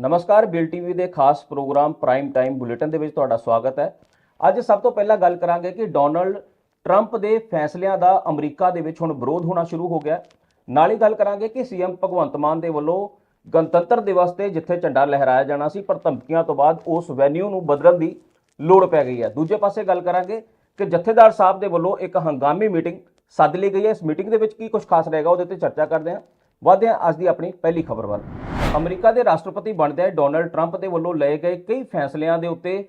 ਨਮਸਕਾਰ, bill TV ਦੇ ਖਾਸ ਪ੍ਰੋਗਰਾਮ ਪ੍ਰਾਈਮ ਟਾਈਮ ਬੁਲੇਟਿਨ ਦੇ ਵਿੱਚ ਤੁਹਾਡਾ ਸਵਾਗਤ ਹੈ। ਅੱਜ ਸਭ ਤੋਂ ਪਹਿਲਾਂ ਗੱਲ ਕਰਾਂਗੇ ਕਿ ਡੋਨਲਡ ਟਰੰਪ ਦੇ ਫੈਸਲਿਆਂ ਦਾ ਅਮਰੀਕਾ ਦੇ ਵਿੱਚ ਹੁਣ ਵਿਰੋਧ ਹੋਣਾ ਸ਼ੁਰੂ ਹੋ ਗਿਆ ਨਾਲ ਹੀ ਗੱਲ ਕਰਾਂਗੇ ਕਿ ਸੀਐਮ ਭਗਵੰਤ ਮਾਨ ਦੇ ਵੱਲੋਂ ਗਣਤੰਤਰ ਦਿਵਸ ਤੇ ਜਿੱਥੇ ਝੰਡਾ ਲਹਿਰਾਇਆ ਜਾਣਾ ਸੀ, ਪਰ ਧਮਕੀਆਂ ਤੋਂ ਬਾਅਦ ਉਸ ਵੈਨਿਊ ਨੂੰ ਬਦਲਣ ਦੀ ਲੋੜ ਪੈ ਗਈ ਹੈ। ਦੂਜੇ ਪਾਸੇ ਗੱਲ ਕਰਾਂਗੇ ਕਿ ਜਥੇਦਾਰ ਸਾਹਿਬ ਦੇ ਵੱਲੋਂ ਇੱਕ ਹੰਗਾਮੀ ਮੀਟਿੰਗ ਸੱਦ ਲਈ ਗਈ ਹੈ। ਇਸ ਮੀਟਿੰਗ ਦੇ ਵਿੱਚ ਕੀ ਕੁਝ ਖਾਸ ਰਹੇਗਾ ਉਹਦੇ ਤੇ ਚਰਚਾ ਕਰਦੇ ਹਾਂ। ਵਧਦੇ ਹਾਂ ਅੱਜ ਦੀ ਆਪਣੀ ਪਹਿਲੀ ਖਬਰ ਵੱਲ। ਅਮਰੀਕਾ ਦੇ ਰਾਸ਼ਟਰਪਤੀ ਬਣਦਿਆਂ ਡੋਨਲਡ ਟਰੰਪ ਦੇ ਵੱਲੋਂ ਲਏ ਗਏ ਕਈ ਫੈਸਲਿਆਂ ਦੇ ਉੱਤੇ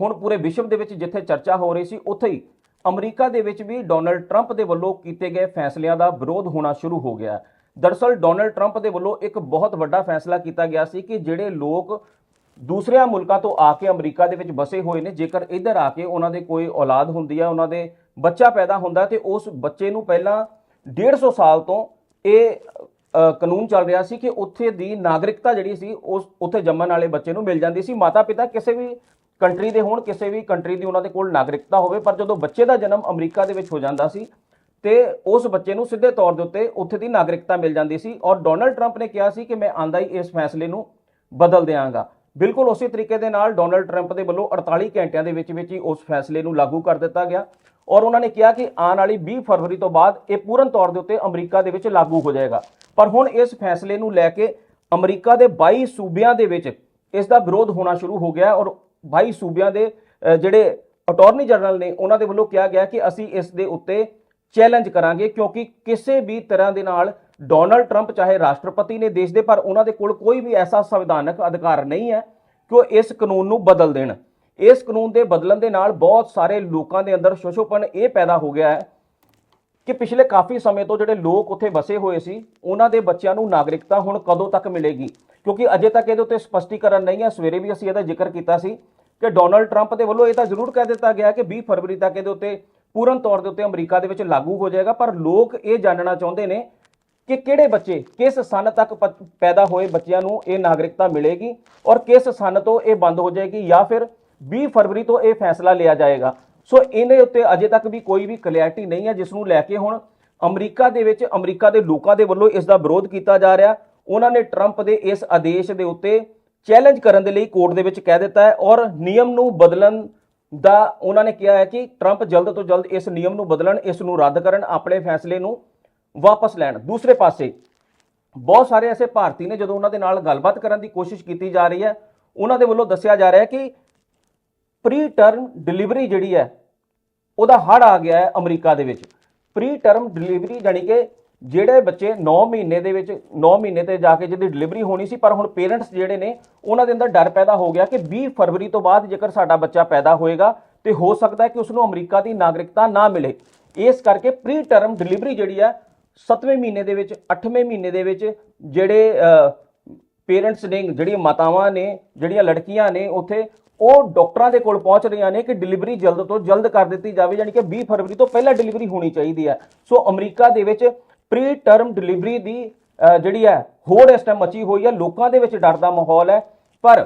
ਹੁਣ ਪੂਰੇ ਵਿਸ਼ਵ ਦੇ ਵਿੱਚ ਜਿੱਥੇ ਚਰਚਾ ਹੋ ਰਹੀ ਸੀ, ਉੱਥੇ ਹੀ ਅਮਰੀਕਾ ਦੇ ਵਿੱਚ ਵੀ ਡੋਨਲਡ ਟਰੰਪ ਦੇ ਵੱਲੋਂ ਕੀਤੇ ਗਏ ਫੈਸਲਿਆਂ ਦਾ ਵਿਰੋਧ ਹੋਣਾ ਸ਼ੁਰੂ ਹੋ ਗਿਆ ਹੈ। ਦਰਅਸਲ ਡੋਨਲਡ ਟਰੰਪ ਦੇ ਵੱਲੋਂ ਇੱਕ ਬਹੁਤ ਵੱਡਾ ਫੈਸਲਾ ਕੀਤਾ ਗਿਆ ਸੀ ਕਿ ਜਿਹੜੇ ਲੋਕ ਦੂਸਰਿਆਂ ਮੁਲਕਾਂ ਤੋਂ ਆ ਕੇ ਅਮਰੀਕਾ ਦੇ ਵਿੱਚ ਬਸੇ ਹੋਏ ਨੇ, ਜੇਕਰ ਇੱਧਰ ਆ ਕੇ ਉਹਨਾਂ ਦੇ ਕੋਈ ਔਲਾਦ ਹੁੰਦੀ ਹੈ ਉਹਨਾਂ ਦੇ ਬੱਚਾ ਪੈਦਾ ਹੁੰਦਾ ਤੇ ਉਸ ਬੱਚੇ ਨੂੰ ਪਹਿਲਾਂ 150 ਸਾਲ ਤੋਂ ਇਹ ਕਾਨੂੰਨ ਚੱਲ ਰਿਹਾ ਸੀ ਕਿ ਉੱਥੇ ਦੀ ਨਾਗਰਿਕਤਾ ਜਿਹੜੀ ਸੀ, ਉਸ ਉੱਥੇ ਜੰਮਣ ਵਾਲੇ ਬੱਚੇ ਨੂੰ ਮਿਲ ਜਾਂਦੀ ਸੀ। ਮਾਤਾ ਪਿਤਾ ਕਿਸੇ ਵੀ ਕੰਟਰੀ ਦੇ ਹੋਣ, ਕਿਸੇ ਵੀ ਕੰਟਰੀ ਦੀ ਉਹਨਾਂ ਦੇ ਕੋਲ ਨਾਗਰਿਕਤਾ ਹੋਵੇ, ਪਰ ਜਦੋਂ ਬੱਚੇ ਦਾ ਜਨਮ ਅਮਰੀਕਾ ਦੇ ਵਿੱਚ ਹੋ ਜਾਂਦਾ ਸੀ, ਤੇ ਉਸ ਬੱਚੇ ਨੂੰ ਸਿੱਧੇ ਤੌਰ ਦੇ ਉੱਤੇ ਉੱਥੇ ਦੀ ਨਾਗਰਿਕਤਾ ਮਿਲ ਜਾਂਦੀ ਸੀ ਔਰ ਡੋਨਲਡ ਟਰੰਪ ਨੇ ਕਿਹਾ ਸੀ ਕਿ ਮੈਂ ਆਂਦਾ ਹੀ ਇਸ ਫੈਸਲੇ ਨੂੰ ਬਦਲ ਦਿਆਂਗਾ। ਬਿਲਕੁਲ ਉਸੇ ਤਰੀਕੇ ਦੇ ਨਾਲ ਡੋਨਲਡ ਟਰੰਪ ਦੇ ਵੱਲੋਂ 48 ਘੰਟਿਆਂ ਦੇ ਵਿੱਚ ਵਿੱਚ ਹੀ ਉਸ ਫੈਸਲੇ ਨੂੰ ਲਾਗੂ ਕਰ ਦਿੱਤਾ ਗਿਆ। ਔਰ ਉਹਨਾਂ ਨੇ ਕਿਹਾ ਕਿ ਆਉਣ ਵਾਲੀ 20 ਫਰਵਰੀ ਤੋਂ ਬਾਅਦ ਇਹ ਪੂਰਨ ਤੌਰ ਦੇ ਉੱਤੇ ਅਮਰੀਕਾ ਦੇ ਵਿੱਚ ਲਾਗੂ ਹੋ ਜਾਏਗਾ। ਪਰ ਹੁਣ ਇਸ ਫੈਸਲੇ ਨੂੰ ਲੈ ਕੇ ਅਮਰੀਕਾ ਦੇ 22 ਸੂਬਿਆਂ ਦੇ ਵਿੱਚ ਇਸ ਦਾ ਵਿਰੋਧ ਹੋਣਾ ਸ਼ੁਰੂ ਹੋ ਗਿਆ ਔਰ 22 ਸੂਬਿਆਂ ਦੇ ਜਿਹੜੇ ਅਟਾਰਨੀ ਜਨਰਲ ਨੇ ਉਹਨਾਂ ਦੇ ਵੱਲੋਂ ਕਿਹਾ ਗਿਆ ਕਿ ਅਸੀਂ ਇਸ ਦੇ ਉੱਤੇ ਚੈਲੰਜ ਕਰਾਂਗੇ ਕਿਉਂਕਿ ਕਿਸੇ ਵੀ ਤਰ੍ਹਾਂ ਦੇ ਨਾਲ ਡੋਨਲਡ ਟਰੰਪ ਚਾਹੇ ਰਾਸ਼ਟਰਪਤੀ ਨੇ ਦੇਸ਼ ਦੇ, ਪਰ ਉਹਨਾਂ ਦੇ ਕੋਲ ਕੋਈ ਵੀ ਐਸਾ ਸੰਵਿਧਾਨਕ ਅਧਿਕਾਰ ਨਹੀਂ ਹੈ ਕਿ ਉਹ ਇਸ ਕਾਨੂੰਨ ਨੂੰ ਬਦਲ ਦੇਣ। ਇਸ ਕਾਨੂੰਨ ਦੇ ਬਦਲਣ ਦੇ ਨਾਲ ਬਹੁਤ ਸਾਰੇ ਲੋਕਾਂ ਦੇ ਅੰਦਰ ਸ਼ੋਸ਼ੋਪਨ ਇਹ ਪੈਦਾ ਹੋ ਗਿਆ ਹੈ ਕਿ ਪਿਛਲੇ ਕਾਫੀ ਸਮੇਂ ਤੋਂ ਜਿਹੜੇ ਲੋਕ ਉੱਥੇ ਵਸੇ ਹੋਏ ਸੀ, ਉਹਨਾਂ ਦੇ ਬੱਚਿਆਂ ਨੂੰ ਨਾਗਰਿਕਤਾ ਹੁਣ ਕਦੋਂ ਤੱਕ ਮਿਲੇਗੀ? ਕਿਉਂਕਿ ਅਜੇ ਤੱਕ ਇਹਦੇ ਉੱਤੇ ਸਪਸ਼ਟੀਕਰਨ ਨਹੀਂ ਹੈ, ਸਵੇਰੇ ਵੀ ਅਸੀਂ ਇਹਦਾ ਜ਼ਿਕਰ ਕੀਤਾ ਸੀ ਕਿ ਡੋਨਲਡ ਟਰੰਪ ਦੇ ਵੱਲੋਂ ਇਹ ਤਾਂ ਜ਼ਰੂਰ ਕਹਿ ਦਿੱਤਾ ਗਿਆ ਕਿ 20 ਫਰਵਰੀ ਤੱਕ ਇਹਦੇ ਉੱਤੇ ਪੂਰਨ ਤੌਰ ਦੇ ਉੱਤੇ ਅਮਰੀਕਾ ਦੇ ਵਿੱਚ ਲਾਗੂ ਹੋ ਜਾਏਗਾ, ਪਰ ਲੋਕ ਇਹ ਜਾਣਨਾ ਚਾਹੁੰਦੇ ਨੇ ਕਿ ਕਿਹੜੇ ਬੱਚੇ, ਕਿਸ ਸਨ ਤੱਕ ਪੈਦਾ ਹੋਏ ਬੱਚਿਆਂ ਨੂੰ ਇਹ ਨਾਗਰਿਕਤਾ ਮਿਲੇਗੀ ਔਰ ਕਿਸ ਸਨ ਤੋਂ ਇਹ ਬੰਦ ਹੋ ਜਾਏਗੀ ਜਾਂ ਫਿਰ 20 ਫਰਵਰੀ ਤੋਂ ਇਹ ਫੈਸਲਾ ਲਿਆ ਜਾਏਗਾ। ਸੋ ਇਹਦੇ ਉੱਤੇ ਅਜੇ ਤੱਕ ਵੀ ਕੋਈ ਵੀ ਕਲੈਰਿਟੀ ਨਹੀਂ ਹੈ ਜਿਸ ਨੂੰ ਲੈ ਕੇ ਹੁਣ ਅਮਰੀਕਾ ਦੇ ਵਿੱਚ, ਅਮਰੀਕਾ ਦੇ ਲੋਕਾਂ ਦੇ ਵੱਲੋਂ ਇਸ ਦਾ ਵਿਰੋਧ ਕੀਤਾ ਜਾ ਰਿਹਾ। ਉਹਨਾਂ ਨੇ ਟਰੰਪ ਦੇ ਇਸ ਆਦੇਸ਼ ਦੇ ਉੱਤੇ ਚੈਲੰਜ ਕਰਨ ਦੇ ਲਈ ਕੋਰਟ ਦੇ ਵਿੱਚ ਕਹਿ ਦਿੱਤਾ ਹੈ ਔਰ ਨਿਯਮ ਨੂੰ ਬਦਲਣ ਦਾ ਉਹਨਾਂ ਨੇ ਕਿਹਾ ਹੈ ਕਿ ਟਰੰਪ ਜਲਦ ਤੋਂ ਜਲਦ ਇਸ ਨਿਯਮ ਨੂੰ ਬਦਲਣ, ਇਸ ਨੂੰ ਰੱਦ ਕਰਨ, ਆਪਣੇ ਫੈਸਲੇ ਨੂੰ ਵਾਪਸ ਲੈਣ। ਦੂਸਰੇ ਪਾਸੇ, ਬਹੁਤ ਸਾਰੇ ਐਸੇ ਭਾਰਤੀ ਨੇ ਜਦੋਂ ਉਹਨਾਂ ਦੇ ਨਾਲ ਗੱਲਬਾਤ ਕਰਨ ਦੀ ਕੋਸ਼ਿਸ਼ ਕੀਤੀ ਜਾ ਰਹੀ ਹੈ, ਉਹਨਾਂ ਦੇ ਵੱਲੋਂ ਦੱਸਿਆ ਜਾ ਰਿਹਾ ਹੈ ਕਿ ਪ੍ਰੀ ਟਰਮ ਡਿਲੀਵਰੀ ਜਿਹੜੀ ਹੈ, ਉਹਦਾ ਹੜ ਆ ਗਿਆ ਹੈ ਅਮਰੀਕਾ ਦੇ ਵਿੱਚ। ਪ੍ਰੀ ਟਰਮ ਡਿਲੀਵਰੀ ਜਾਨੀ ਕਿ ਜਿਹੜੇ ਬੱਚੇ 9 ਮਹੀਨੇ ਦੇ ਵਿੱਚ 9 ਮਹੀਨੇ ਤੇ ਜਾ ਕੇ ਜਿਹਦੀ ਡਿਲੀਵਰੀ ਹੋਣੀ ਸੀ, ਪਰ ਹੁਣ ਪੇਰੈਂਟਸ ਜਿਹੜੇ ਨੇ, ਉਹਨਾਂ ਦੇ ਅੰਦਰ ਡਰ ਪੈਦਾ ਹੋ ਗਿਆ ਕਿ 20 ਫਰਵਰੀ ਤੋਂ ਬਾਅਦ ਜੇਕਰ ਸਾਡਾ ਬੱਚਾ ਪੈਦਾ ਹੋਏਗਾ, ਤੇ ਹੋ ਸਕਦਾ ਹੈ ਕਿ ਉਸ ਨੂੰ ਅਮਰੀਕਾ ਦੀ ਨਾਗਰਿਕਤਾ ਨਾ ਮਿਲੇ। ਇਸ ਕਰਕੇ ਪ੍ਰੀ ਟਰਮ ਡਿਲੀਵਰੀ ਜਿਹੜੀ ਹੈ 7ਵੇਂ ਮਹੀਨੇ ਦੇ ਵਿੱਚ 8ਵੇਂ ਮਹੀਨੇ ਦੇ ਵਿੱਚ ਜਿਹੜੇ ਪੇਰੈਂਟਸ ਨੇ, ਜਿਹੜੀਆਂ ਮਾਤਾਵਾਂ ਨੇ, ਜਿਹੜੀਆਂ ਲੜਕੀਆਂ ਨੇ, ਉੱਥੇ ਉਹ ਡਾਕਟਰਾਂ ਦੇ ਕੋਲ ਪਹੁੰਚ ਰਹੀਆਂ ਨੇ ਕਿ ਡਿਲੀਵਰੀ ਜਲਦ ਤੋਂ ਜਲਦ ਕਰ ਦਿੱਤੀ ਜਾਵੇ, ਯਾਨੀ ਕਿ 20 ਫਰਵਰੀ ਤੋਂ ਪਹਿਲਾਂ ਡਿਲੀਵਰੀ ਹੋਣੀ ਚਾਹੀਦੀ ਹੈ। ਸੋ ਅਮਰੀਕਾ ਦੇ ਵਿੱਚ ਪ੍ਰੀ ਟਰਮ ਡਿਲੀਵਰੀ ਦੀ ਜਿਹੜੀ ਹੈ, ਹੋੜ ਇਸ ਟਾਈਮ ਮਚੀ ਹੋਈ ਹੈ। ਲੋਕਾਂ ਦੇ ਵਿੱਚ ਡਰ ਦਾ ਮਾਹੌਲ ਹੈ। ਪਰ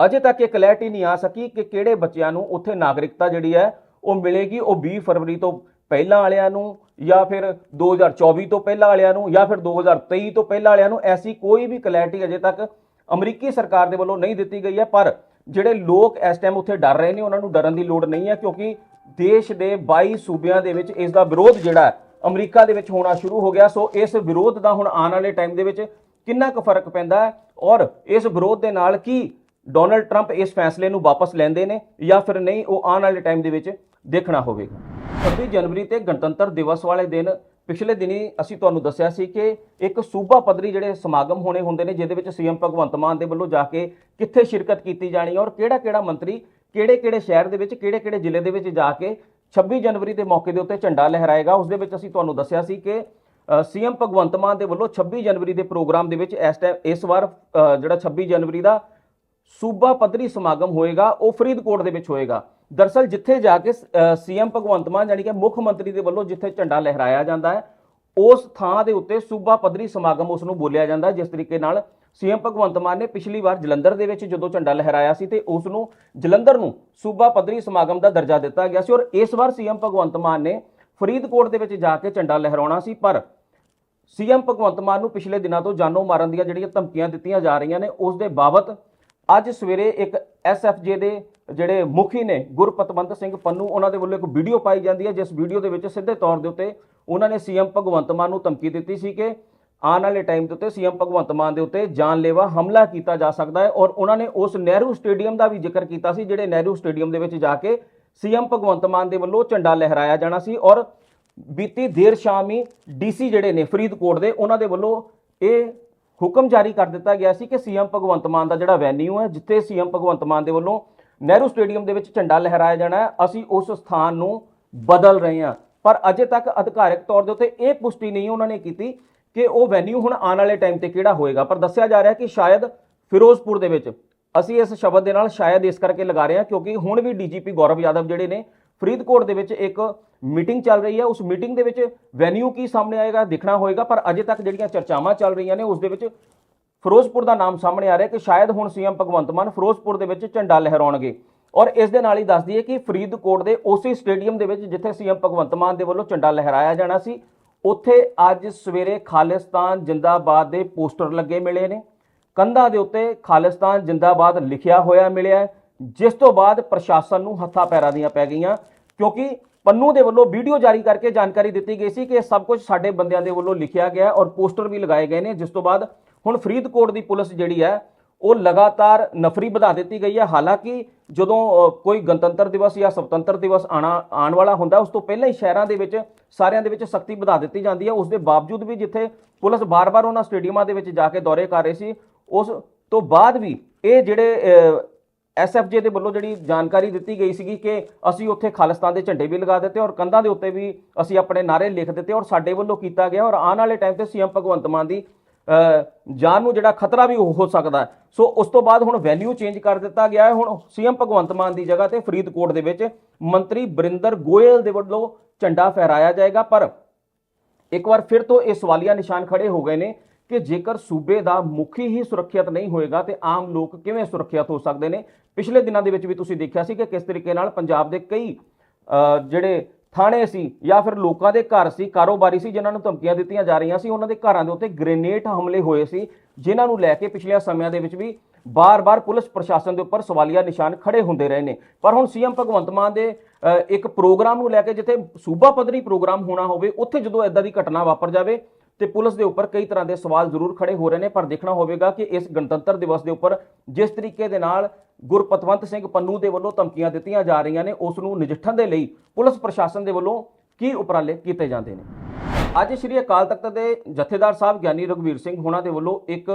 ਅਜੇ ਤੱਕ ਇਹ ਕਲੈਰਿਟੀ ਨਹੀਂ ਆ ਸਕੀ ਕਿ ਕਿਹੜੇ ਬੱਚਿਆਂ ਨੂੰ ਉੱਥੇ ਨਾਗਰਿਕਤਾ ਜਿਹੜੀ ਹੈ, ਉਹ ਮਿਲੇਗੀ। ਉਹ 20 ਫਰਵਰੀ ਤੋਂ ਪਹਿਲਾਂ ਵਾਲਿਆਂ ਨੂੰ ਜਾਂ ਫਿਰ 2024 ਤੋਂ ਪਹਿਲਾਂ ਵਾਲਿਆਂ ਨੂੰ ਜਾਂ ਫਿਰ 2023 ਤੋਂ ਪਹਿਲਾਂ ਵਾਲਿਆਂ ਨੂੰ, ਐਸੀ ਕੋਈ ਵੀ ਕਲੈਰਿਟੀ ਅਜੇ ਤੱਕ ਅਮਰੀਕੀ ਸਰਕਾਰ ਦੇ ਵੱਲੋਂ ਨਹੀਂ ਦਿੱਤੀ ਗਈ ਹੈ, ਪਰ ਜਿਹੜੇ ਲੋਕ ਇਸ ਟਾਈਮ ਉੱਥੇ ਡਰ ਰਹੇ ਨੇ, ਉਹਨਾਂ ਨੂੰ ਡਰਨ ਦੀ ਲੋੜ ਨਹੀਂ ਹੈ, ਕਿਉਂਕਿ ਦੇਸ਼ ਦੇ 22 ਸੂਬਿਆਂ ਦੇ ਵਿੱਚ ਇਸ ਦਾ ਵਿਰੋਧ ਜਿਹੜਾ ਅਮਰੀਕਾ ਦੇ ਵਿੱਚ ਹੋਣਾ ਸ਼ੁਰੂ ਹੋ ਗਿਆ। ਸੋ ਇਸ ਵਿਰੋਧ ਦਾ ਹੁਣ ਆਉਣ ਵਾਲੇ ਟਾਈਮ ਦੇ ਵਿੱਚ ਕਿੰਨਾ ਕੁ ਫ਼ਰਕ ਪੈਂਦਾ ਹੈ ਔਰ ਇਸ ਵਿਰੋਧ ਦੇ ਨਾਲ ਕੀ ਡੋਨਲਡ ਟਰੰਪ ਇਸ ਫੈਸਲੇ ਨੂੰ ਵਾਪਸ ਲੈਂਦੇ ਨੇ ਜਾਂ ਫਿਰ ਨਹੀਂ, ਉਹ ਆਉਣ ਵਾਲੇ ਟਾਈਮ ਦੇ ਵਿੱਚ ਦੇਖਣਾ ਹੋਵੇਗਾ। 26 ਜਨਵਰੀ ਤੇ ਗਣਤੰਤਰ ਦਿਵਸ ਵਾਲੇ ਦਿਨ ਪਿਛਲੇ ਦਿਨੀ ਅਸੀਂ ਤੁਹਾਨੂੰ ਦੱਸਿਆ ਸੀ ਕਿ ਇੱਕ ਸੂਬਾ ਪੱਧਰੀ ਜਿਹੜੇ ਸਮਾਗਮ ਹੋਣੇ ਹੁੰਦੇ ਨੇ, ਜਿਹਦੇ ਵਿੱਚ ਸੀਐਮ ਭਗਵੰਤ ਮਾਨ ਦੇ ਵੱਲੋਂ ਜਾ ਕੇ ਕਿੱਥੇ ਸ਼ਿਰਕਤ ਕੀਤੀ ਜਾਣੀ ਹੈ ਔਰ ਕਿਹੜਾ ਕਿਹੜਾ ਮੰਤਰੀ ਕਿਹੜੇ ਕਿਹੜੇ ਸ਼ਹਿਰ ਦੇ ਵਿੱਚ ਕਿਹੜੇ ਕਿਹੜੇ ਜ਼ਿਲ੍ਹੇ ਦੇ ਵਿੱਚ ਜਾ ਕੇ 26 ਜਨਵਰੀ ਦੇ ਮੌਕੇ ਦੇ ਉੱਤੇ ਝੰਡਾ ਲਹਿਰਾਏਗਾ। ਉਸ ਦੇ ਵਿੱਚ ਅਸੀਂ ਤੁਹਾਨੂੰ ਦੱਸਿਆ ਸੀ ਕਿ ਸੀਐਮ ਭਗਵੰਤ ਮਾਨ ਦੇ ਵੱਲੋਂ 26 ਜਨਵਰੀ ਦੇ ਪ੍ਰੋਗਰਾਮ ਦੇ ਵਿੱਚ ਇਸ ਟਾਈਮ ਇਸ ਵਾਰ ਜਿਹੜਾ 26 ਜਨਵਰੀ ਦਾ ਸੂਬਾ ਪੱਧਰੀ ਸਮਾਗਮ ਹੋਏਗਾ, ਉਹ ਫਰੀਦਕੋਟ ਦੇ ਵਿੱਚ ਹੋਏਗਾ। ਦਰਸਲ ਜਿੱਥੇ ਜਾ ਕੇ ਸੀਐਮ ਭਗਵੰਤ ਮਾਨ ਯਾਨੀ ਕਿ ਮੁੱਖ ਮੰਤਰੀ ਦੇ ਵੱਲੋਂ ਜਿੱਥੇ ਝੰਡਾ ਲਹਿਰਾਇਆ ਜਾਂਦਾ ਹੈ, ਉਸ ਥਾਂ ਦੇ ਉੱਤੇ ਸੂਬਾ ਪੱਧਰੀ ਸਮਾਗਮ ਉਸ ਨੂੰ ਬੋਲਿਆ ਜਾਂਦਾ ਜਿਸ ਤਰੀਕੇ ਨਾਲ ਸੀਐਮ ਭਗਵੰਤ ਮਾਨ ਨੇ ਪਿਛਲੀ ਵਾਰ ਜਲੰਧਰ ਦੇ ਵਿੱਚ ਜਦੋਂ ਝੰਡਾ ਲਹਿਰਾਇਆ ਸੀ ਤੇ ਉਸ ਨੂੰ ਜਲੰਧਰ ਨੂੰ ਸੂਬਾ ਪੱਧਰੀ ਸਮਾਗਮ ਦਾ ਦਰਜਾ ਦਿੱਤਾ ਗਿਆ ਸੀ ਔਰ ਇਸ ਵਾਰ ਸੀਐਮ ਭਗਵੰਤ ਮਾਨ ਨੇ ਫਰੀਦਕੋਟ ਦੇ ਵਿੱਚ ਜਾ ਕੇ ਝੰਡਾ ਲਹਿਰਾਉਣਾ ਸੀ, ਪਰ ਸੀਐਮ ਭਗਵੰਤ ਮਾਨ ਨੂੰ ਪਿਛਲੇ ਦਿਨਾਂ ਤੋਂ ਜਾਨੋਂ ਮਾਰਨ ਦੀਆਂ ਜਿਹੜੀਆਂ ਧਮਕੀਆਂ ਦਿੱਤੀਆਂ ਜਾ ਰਹੀਆਂ ਨੇ, ਉਸ ਦੇ ਬਾਬਤ ਅੱਜ ਸਵੇਰੇ ਇੱਕ ਐਸਐਫਜੇ ਦੇ ਜਿਹੜੇ ਮੁਖੀ ਨੇ ਗੁਰਪਤਵੰਤ ਸਿੰਘ ਪੰਨੂ, ਉਹਨਾਂ ਦੇ ਵੱਲੋਂ ਇੱਕ ਵੀਡੀਓ ਪਾਈ ਜਾਂਦੀ ਹੈ, ਜਿਸ ਵੀਡੀਓ ਦੇ ਵਿੱਚ ਸਿੱਧੇ ਤੌਰ ਦੇ ਉੱਤੇ ਉਹਨਾਂ ਨੇ ਸੀਐਮ ਭਗਵੰਤ ਮਾਨ ਨੂੰ ਧਮਕੀ ਦਿੱਤੀ ਸੀ ਕਿ ਆਉਣ ਵਾਲੇ ਟਾਈਮ ਦੇ ਉੱਤੇ ਸੀਐਮ ਭਗਵੰਤ ਮਾਨ ਦੇ ਉੱਤੇ ਜਾਨਲੇਵਾ ਹਮਲਾ ਕੀਤਾ ਜਾ ਸਕਦਾ ਹੈ ਔਰ ਉਹਨਾਂ ਨੇ ਉਸ ਨਹਿਰੂ ਸਟੇਡੀਅਮ ਦਾ ਵੀ ਜ਼ਿਕਰ ਕੀਤਾ ਸੀ, ਜਿਹੜੇ ਨਹਿਰੂ ਸਟੇਡੀਅਮ ਦੇ ਵਿੱਚ ਜਾ ਕੇ ਸੀਐਮ ਭਗਵੰਤ ਮਾਨ ਦੇ ਵੱਲੋਂ ਝੰਡਾ ਲਹਿਰਾਇਆ ਜਾਣਾ ਸੀ ਔਰ ਬੀਤੀ ਦੇਰ ਸ਼ਾਮ ਹੀ ਡੀਸੀ ਜਿਹੜੇ ਨੇ ਫਰੀਦਕੋਟ ਦੇ, ਉਹਨਾਂ ਦੇ ਵੱਲੋਂ ਇਹ ਹੁਕਮ ਜਾਰੀ ਕਰ ਦਿੱਤਾ ਗਿਆ ਸੀ ਕਿ ਸੀਐਮ ਭਗਵੰਤ ਮਾਨ ਦਾ ਜਿਹੜਾ ਵੈਨਿਊ ਹੈ, ਜਿੱਥੇ ਸੀਐਮ ਭਗਵੰਤ ਮਾਨ ਦੇ ਵੱਲੋਂ ਨਹਿਰੂ ਸਟੇਡੀਅਮ ਦੇ ਵਿੱਚ ਝੰਡਾ ਲਹਿਰਾਇਆ ਜਾਣਾ ਹੈ, ਅਸੀਂ ਉਸ ਸਥਾਨ ਨੂੰ ਬਦਲ ਰਹੇ ਹਾਂ। ਪਰ ਅਜੇ ਤੱਕ ਅਧਿਕਾਰਕ ਤੌਰ ਦੇ ਉੱਤੇ ਇਹ ਪੁਸ਼ਟੀ ਨਹੀਂ ਉਹਨਾਂ ਨੇ ਕੀਤੀ ਕਿ ਉਹ ਵੈਨਿਊ ਹੁਣ ਆਉਣ ਵਾਲੇ ਟਾਈਮ ਤੇ ਕਿਹੜਾ ਹੋਏਗਾ। ਪਰ ਦੱਸਿਆ ਜਾ ਰਿਹਾ ਕਿ ਸ਼ਾਇਦ ਫਿਰੋਜ਼ਪੁਰ ਦੇ ਵਿੱਚ ਅਸੀਂ ਇਸ ਸ਼ਬਦ ਦੇ ਨਾਲ ਸ਼ਾਇਦ ਇਸ ਕਰਕੇ ਲਗਾ ਰਹੇ ਹਾਂ ਕਿਉਂਕਿ ਹੁਣ ਵੀ ਡੀਜੀਪੀ ਗੌਰਵ ਯਾਦਵ ਜਿਹੜੇ ਨੇ ਫਰੀਦਕੋਟ ਦੇ ਵਿੱਚ ਇੱਕ ਮੀਟਿੰਗ ਚੱਲ ਰਹੀ ਹੈ। ਉਸ ਮੀਟਿੰਗ ਦੇ ਵਿੱਚ ਵੈਨਿਊ ਕੀ ਸਾਹਮਣੇ ਆਏਗਾ ਦਿਖਣਾ ਹੋਏਗਾ, ਪਰ ਅਜੇ ਤੱਕ ਜਿਹੜੀਆਂ ਚਰਚਾਵਾਂ ਚੱਲ ਰਹੀਆਂ ਨੇ, ਉਸ ਦੇ ਵਿੱਚ ਫਿਰੋਜ਼ਪੁਰ ਦਾ ਨਾਮ ਸਾਹਮਣੇ ਆ ਰਿਹਾ ਕਿ ਸ਼ਾਇਦ ਹੁਣ ਸੀਐਮ ਭਗਵੰਤ ਮਾਨ ਫਿਰੋਜ਼ਪੁਰ ਦੇ ਵਿੱਚ ਝੰਡਾ ਲਹਿਰਾਉਣਗੇ। ਔਰ ਇਸ ਦੇ ਨਾਲ ਹੀ ਦੱਸ ਦਈਏ ਕਿ ਫਰੀਦਕੋਟ ਦੇ ਉਸੇ ਸਟੇਡੀਅਮ ਦੇ ਵਿੱਚ ਜਿੱਥੇ ਸੀਐਮ ਭਗਵੰਤ ਮਾਨ ਦੇ ਵੱਲੋਂ ਝੰਡਾ ਲਹਿਰਾਇਆ ਜਾਣਾ ਸੀ, ਉੱਥੇ ਅੱਜ ਸਵੇਰੇ ਖਾਲਿਸਤਾਨ ਜਿੰਦਾਬਾਦ ਦੇ ਪੋਸਟਰ ਲੱਗੇ ਮਿਲੇ ਨੇ। ਕੰਧਾਂ ਦੇ ਉੱਤੇ ਖਾਲਿਸਤਾਨ ਜਿੰਦਾਬਾਦ ਲਿਖਿਆ ਹੋਇਆ ਮਿਲਿਆ ਜਿਸ ਤੋਂ ਬਾਅਦ ਪ੍ਰਸ਼ਾਸਨ ਨੂੰ ਹੱਥਾਂ ਪੈਰਾਂ ਦੀਆਂ ਪੈ ਗਈਆਂ, ਕਿਉਂਕਿ ਪੰਨੂ ਦੇ ਵੱਲੋਂ ਵੀਡੀਓ ਜਾਰੀ ਕਰਕੇ ਜਾਣਕਾਰੀ ਦਿੱਤੀ ਗਈ ਸੀ ਕਿ ਇਹ ਸਭ ਕੁਝ ਸਾਡੇ ਬੰਦਿਆਂ ਦੇ ਵੱਲੋਂ ਲਿਖਿਆ ਗਿਆ ਔਰ ਪੋਸਟਰ ਵੀ ਲਗਾਏ ਗਏ ਨੇ, ਜਿਸ ਤੋਂ ਬਾਅਦ ਹੁਣ ਫਰੀਦਕੋਟ ਦੀ ਪੁਲਿਸ ਜਿਹੜੀ ਹੈ, ਉਹ ਲਗਾਤਾਰ ਨਫਰੀ ਵਧਾ ਦਿੱਤੀ ਗਈ ਹੈ। ਹਾਲਾਂਕਿ ਜਦੋਂ ਕੋਈ ਗਣਤੰਤਰ ਦਿਵਸ ਜਾਂ ਸੁਤੰਤਰ ਦਿਵਸ ਆਣਾ, ਆਉਣ ਵਾਲਾ ਹੁੰਦਾ, ਉਸ ਤੋਂ ਪਹਿਲਾਂ ਹੀ ਸ਼ਹਿਰਾਂ ਦੇ ਵਿੱਚ, ਸਾਰਿਆਂ ਦੇ ਵਿੱਚ ਸਖਤੀ ਵਧਾ ਦਿੱਤੀ ਜਾਂਦੀ ਹੈ। ਉਸ ਦੇ ਬਾਵਜੂਦ ਵੀ ਜਿੱਥੇ ਪੁਲਿਸ ਬਾਰ-ਬਾਰ ਉਹਨਾਂ ਸਟੇਡੀਅਮਾਂ ਦੇ ਵਿੱਚ ਜਾ ਕੇ ਦੌਰੇ ਕਰ ਰਹੀ ਸੀ, ਉਸ ਤੋਂ ਬਾਅਦ ਵੀ ਇਹ ਜਿਹੜੇ ਐਸਐਫਜੇ ਦੇ ਵੱਲੋਂ ਜਿਹੜੀ ਜਾਣਕਾਰੀ ਦਿੱਤੀ ਗਈ ਸੀਗੀ ਕਿ ਅਸੀਂ ਉੱਥੇ ਖਾਲਿਸਤਾਨ ਦੇ ਝੰਡੇ ਵੀ ਲਗਾ ਦਿੱਤੇ ਔਰ ਕੰਧਾਂ ਦੇ ਉੱਤੇ ਵੀ ਅਸੀਂ ਆਪਣੇ ਨਾਰੇ ਲਿਖ ਦਿੱਤੇ ਔਰ ਸਾਡੇ ਵੱਲੋਂ ਕੀਤਾ ਗਿਆ ਔਰ ਆਉਣ ਵਾਲੇ ਟਾਈਮ ਤੇ ਸੀਐਮ ਭਗਵੰਤ ਮਾਨ ਦੀ ਜਾਨ ਨੂੰ ਜਿਹੜਾ ਖਤਰਾ ਵੀ ਹੋ ਸਕਦਾ ਸੋ ਉਸ ਤੋਂ ਬਾਅਦ ਹੁਣ ਵੈਨਿਊ ਚੇਂਜ ਕਰ ਦਿੱਤਾ ਗਿਆ ਹੈ। ਹੁਣ ਸੀਐਮ ਭਗਵੰਤ ਮਾਨ ਦੀ ਜਗ੍ਹਾ ਤੇ ਫਰੀਦਕੋਟ ਦੇ ਵਿੱਚ ਮੰਤਰੀ ਬਰਿੰਦਰ ਗੋਇਲ ਦੇ ਵੱਲੋਂ ਝੰਡਾ ਫਹਿਰਾਇਆ ਜਾਏਗਾ। ਪਰ ਇੱਕ ਵਾਰ ਫਿਰ ਤੋਂ ਇਹ ਸਵਾਲੀਆ ਨਿਸ਼ਾਨ ਖੜੇ ਹੋ ਗਏ ਨੇ ਕਿ ਜੇਕਰ ਸੂਬੇ ਦਾ ਮੁਖੀ ਹੀ ਸੁਰੱਖਿਅਤ ਨਹੀਂ ਹੋਏਗਾ ਤੇ ਆਮ ਲੋਕ ਕਿਵੇਂ ਸੁਰੱਖਿਅਤ ਹੋ ਸਕਦੇ ਨੇ? ਪਿਛਲੇ ਦਿਨਾਂ ਦੇ ਵਿੱਚ ਵੀ ਤੁਸੀਂ ਦੇਖਿਆ ਸੀ ਕਿ ਕਿਸ ਤਰੀਕੇ ਨਾਲ ਪੰਜਾਬ ਦੇ ਕਈ ਜਿਹੜੇ ਥਾਣੇ ਸੀ ਜਾਂ ਫਿਰ ਲੋਕਾਂ ਦੇ ਘਰ ਸੀ, ਕਾਰੋਬਾਰੀ ਸੀ, ਜਿਨ੍ਹਾਂ ਨੂੰ ਧਮਕੀਆਂ ਦਿੱਤੀਆਂ ਜਾ ਰਹੀਆਂ ਸੀ, ਉਹਨਾਂ ਦੇ ਘਰਾਂ ਦੇ ਉੱਤੇ ਗ੍ਰੇਨੇਡ ਹਮਲੇ ਹੋਏ ਸੀ, ਜਿਨ੍ਹਾਂ ਨੂੰ ਲੈ ਕੇ ਪਿਛਲੇ ਸਮਿਆਂ ਦੇ ਵਿੱਚ ਵੀ ਬਾਰ-ਬਾਰ ਪੁਲਿਸ ਪ੍ਰਸ਼ਾਸਨ ਦੇ ਉੱਪਰ ਸਵਾਲੀਆ ਨਿਸ਼ਾਨ ਖੜੇ ਹੁੰਦੇ ਰਹੇ ਨੇ। ਪਰ ਹੁਣ ਸੀਐਮ ਭਗਵੰਤ ਮਾਨ ਦੇ ਇੱਕ ਪ੍ਰੋਗਰਾਮ ਨੂੰ ਲੈ ਕੇ ਜਿੱਥੇ ਸੂਬਾ ਪੱਧਰੀ ਪ੍ਰੋਗਰਾਮ ਹੋਣਾ ਹੋਵੇ, ਉੱਥੇ ਜਦੋਂ ਇਦਾਂ ਦੀ ਘਟਨਾ ਵਾਪਰ ਜਾਵੇ ਤੇ ਪੁਲਿਸ ਦੇ ਉੱਪਰ ਕਈ ਤਰ੍ਹਾਂ ਦੇ ਸਵਾਲ ਜ਼ਰੂਰ ਖੜੇ ਹੋ ਰਹੇ ਨੇ, ਪਰ ਦੇਖਣਾ ਹੋਵੇਗਾ ਕਿ ਇਸ ਗਣਤੰਤਰ ਦਿਵਸ ਦੇ ਉੱਪਰ ਜਿਸ ਤਰੀਕੇ ਦੇ ਨਾਲ ਗੁਰਪਤਵੰਤ ਸਿੰਘ ਪੰਨੂ ਦੇ ਵੱਲੋਂ ਧਮਕੀਆਂ ਦਿੱਤੀਆਂ ਜਾ ਰਹੀਆਂ ਨੇ, ਉਸ ਨੂੰ ਨਜਿੱਠਣ ਦੇ ਲਈ ਪੁਲਿਸ ਪ੍ਰਸ਼ਾਸਨ ਦੇ ਵੱਲੋਂ ਕੀ ਉਪਰਾਲੇ ਕੀਤੇ ਜਾਂਦੇ ਨੇ? ਅੱਜ ਸ਼੍ਰੀ ਅਕਾਲ ਤਖਤ ਦੇ ਜਥੇਦਾਰ ਸਾਹਿਬ ਗਿਆਨੀ ਰਘਵੀਰ ਸਿੰਘ ਹੋਣਾ ਦੇ ਵੱਲੋਂ ਇੱਕ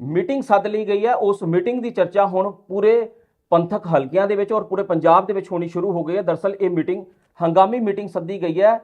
ਮੀਟਿੰਗ ਸੱਦ ਲਈ ਗਈ ਹੈ। ਉਸ ਮੀਟਿੰਗ ਦੀ ਚਰਚਾ ਹੁਣ ਪੂਰੇ ਪੰਥਕ ਹਲਕਿਆਂ ਦੇ ਵਿੱਚ ਔਰ ਪੂਰੇ ਪੰਜਾਬ ਦੇ ਵਿੱਚ ਹੋਣੀ ਸ਼ੁਰੂ ਹੋ ਗਈ ਹੈ। ਦਰਸਲ ਇਹ ਮੀਟਿੰਗ ਹੰਗਾਮੀ ਮੀਟਿੰਗ ਸੱਦੀ ਗਈ ਹੈ।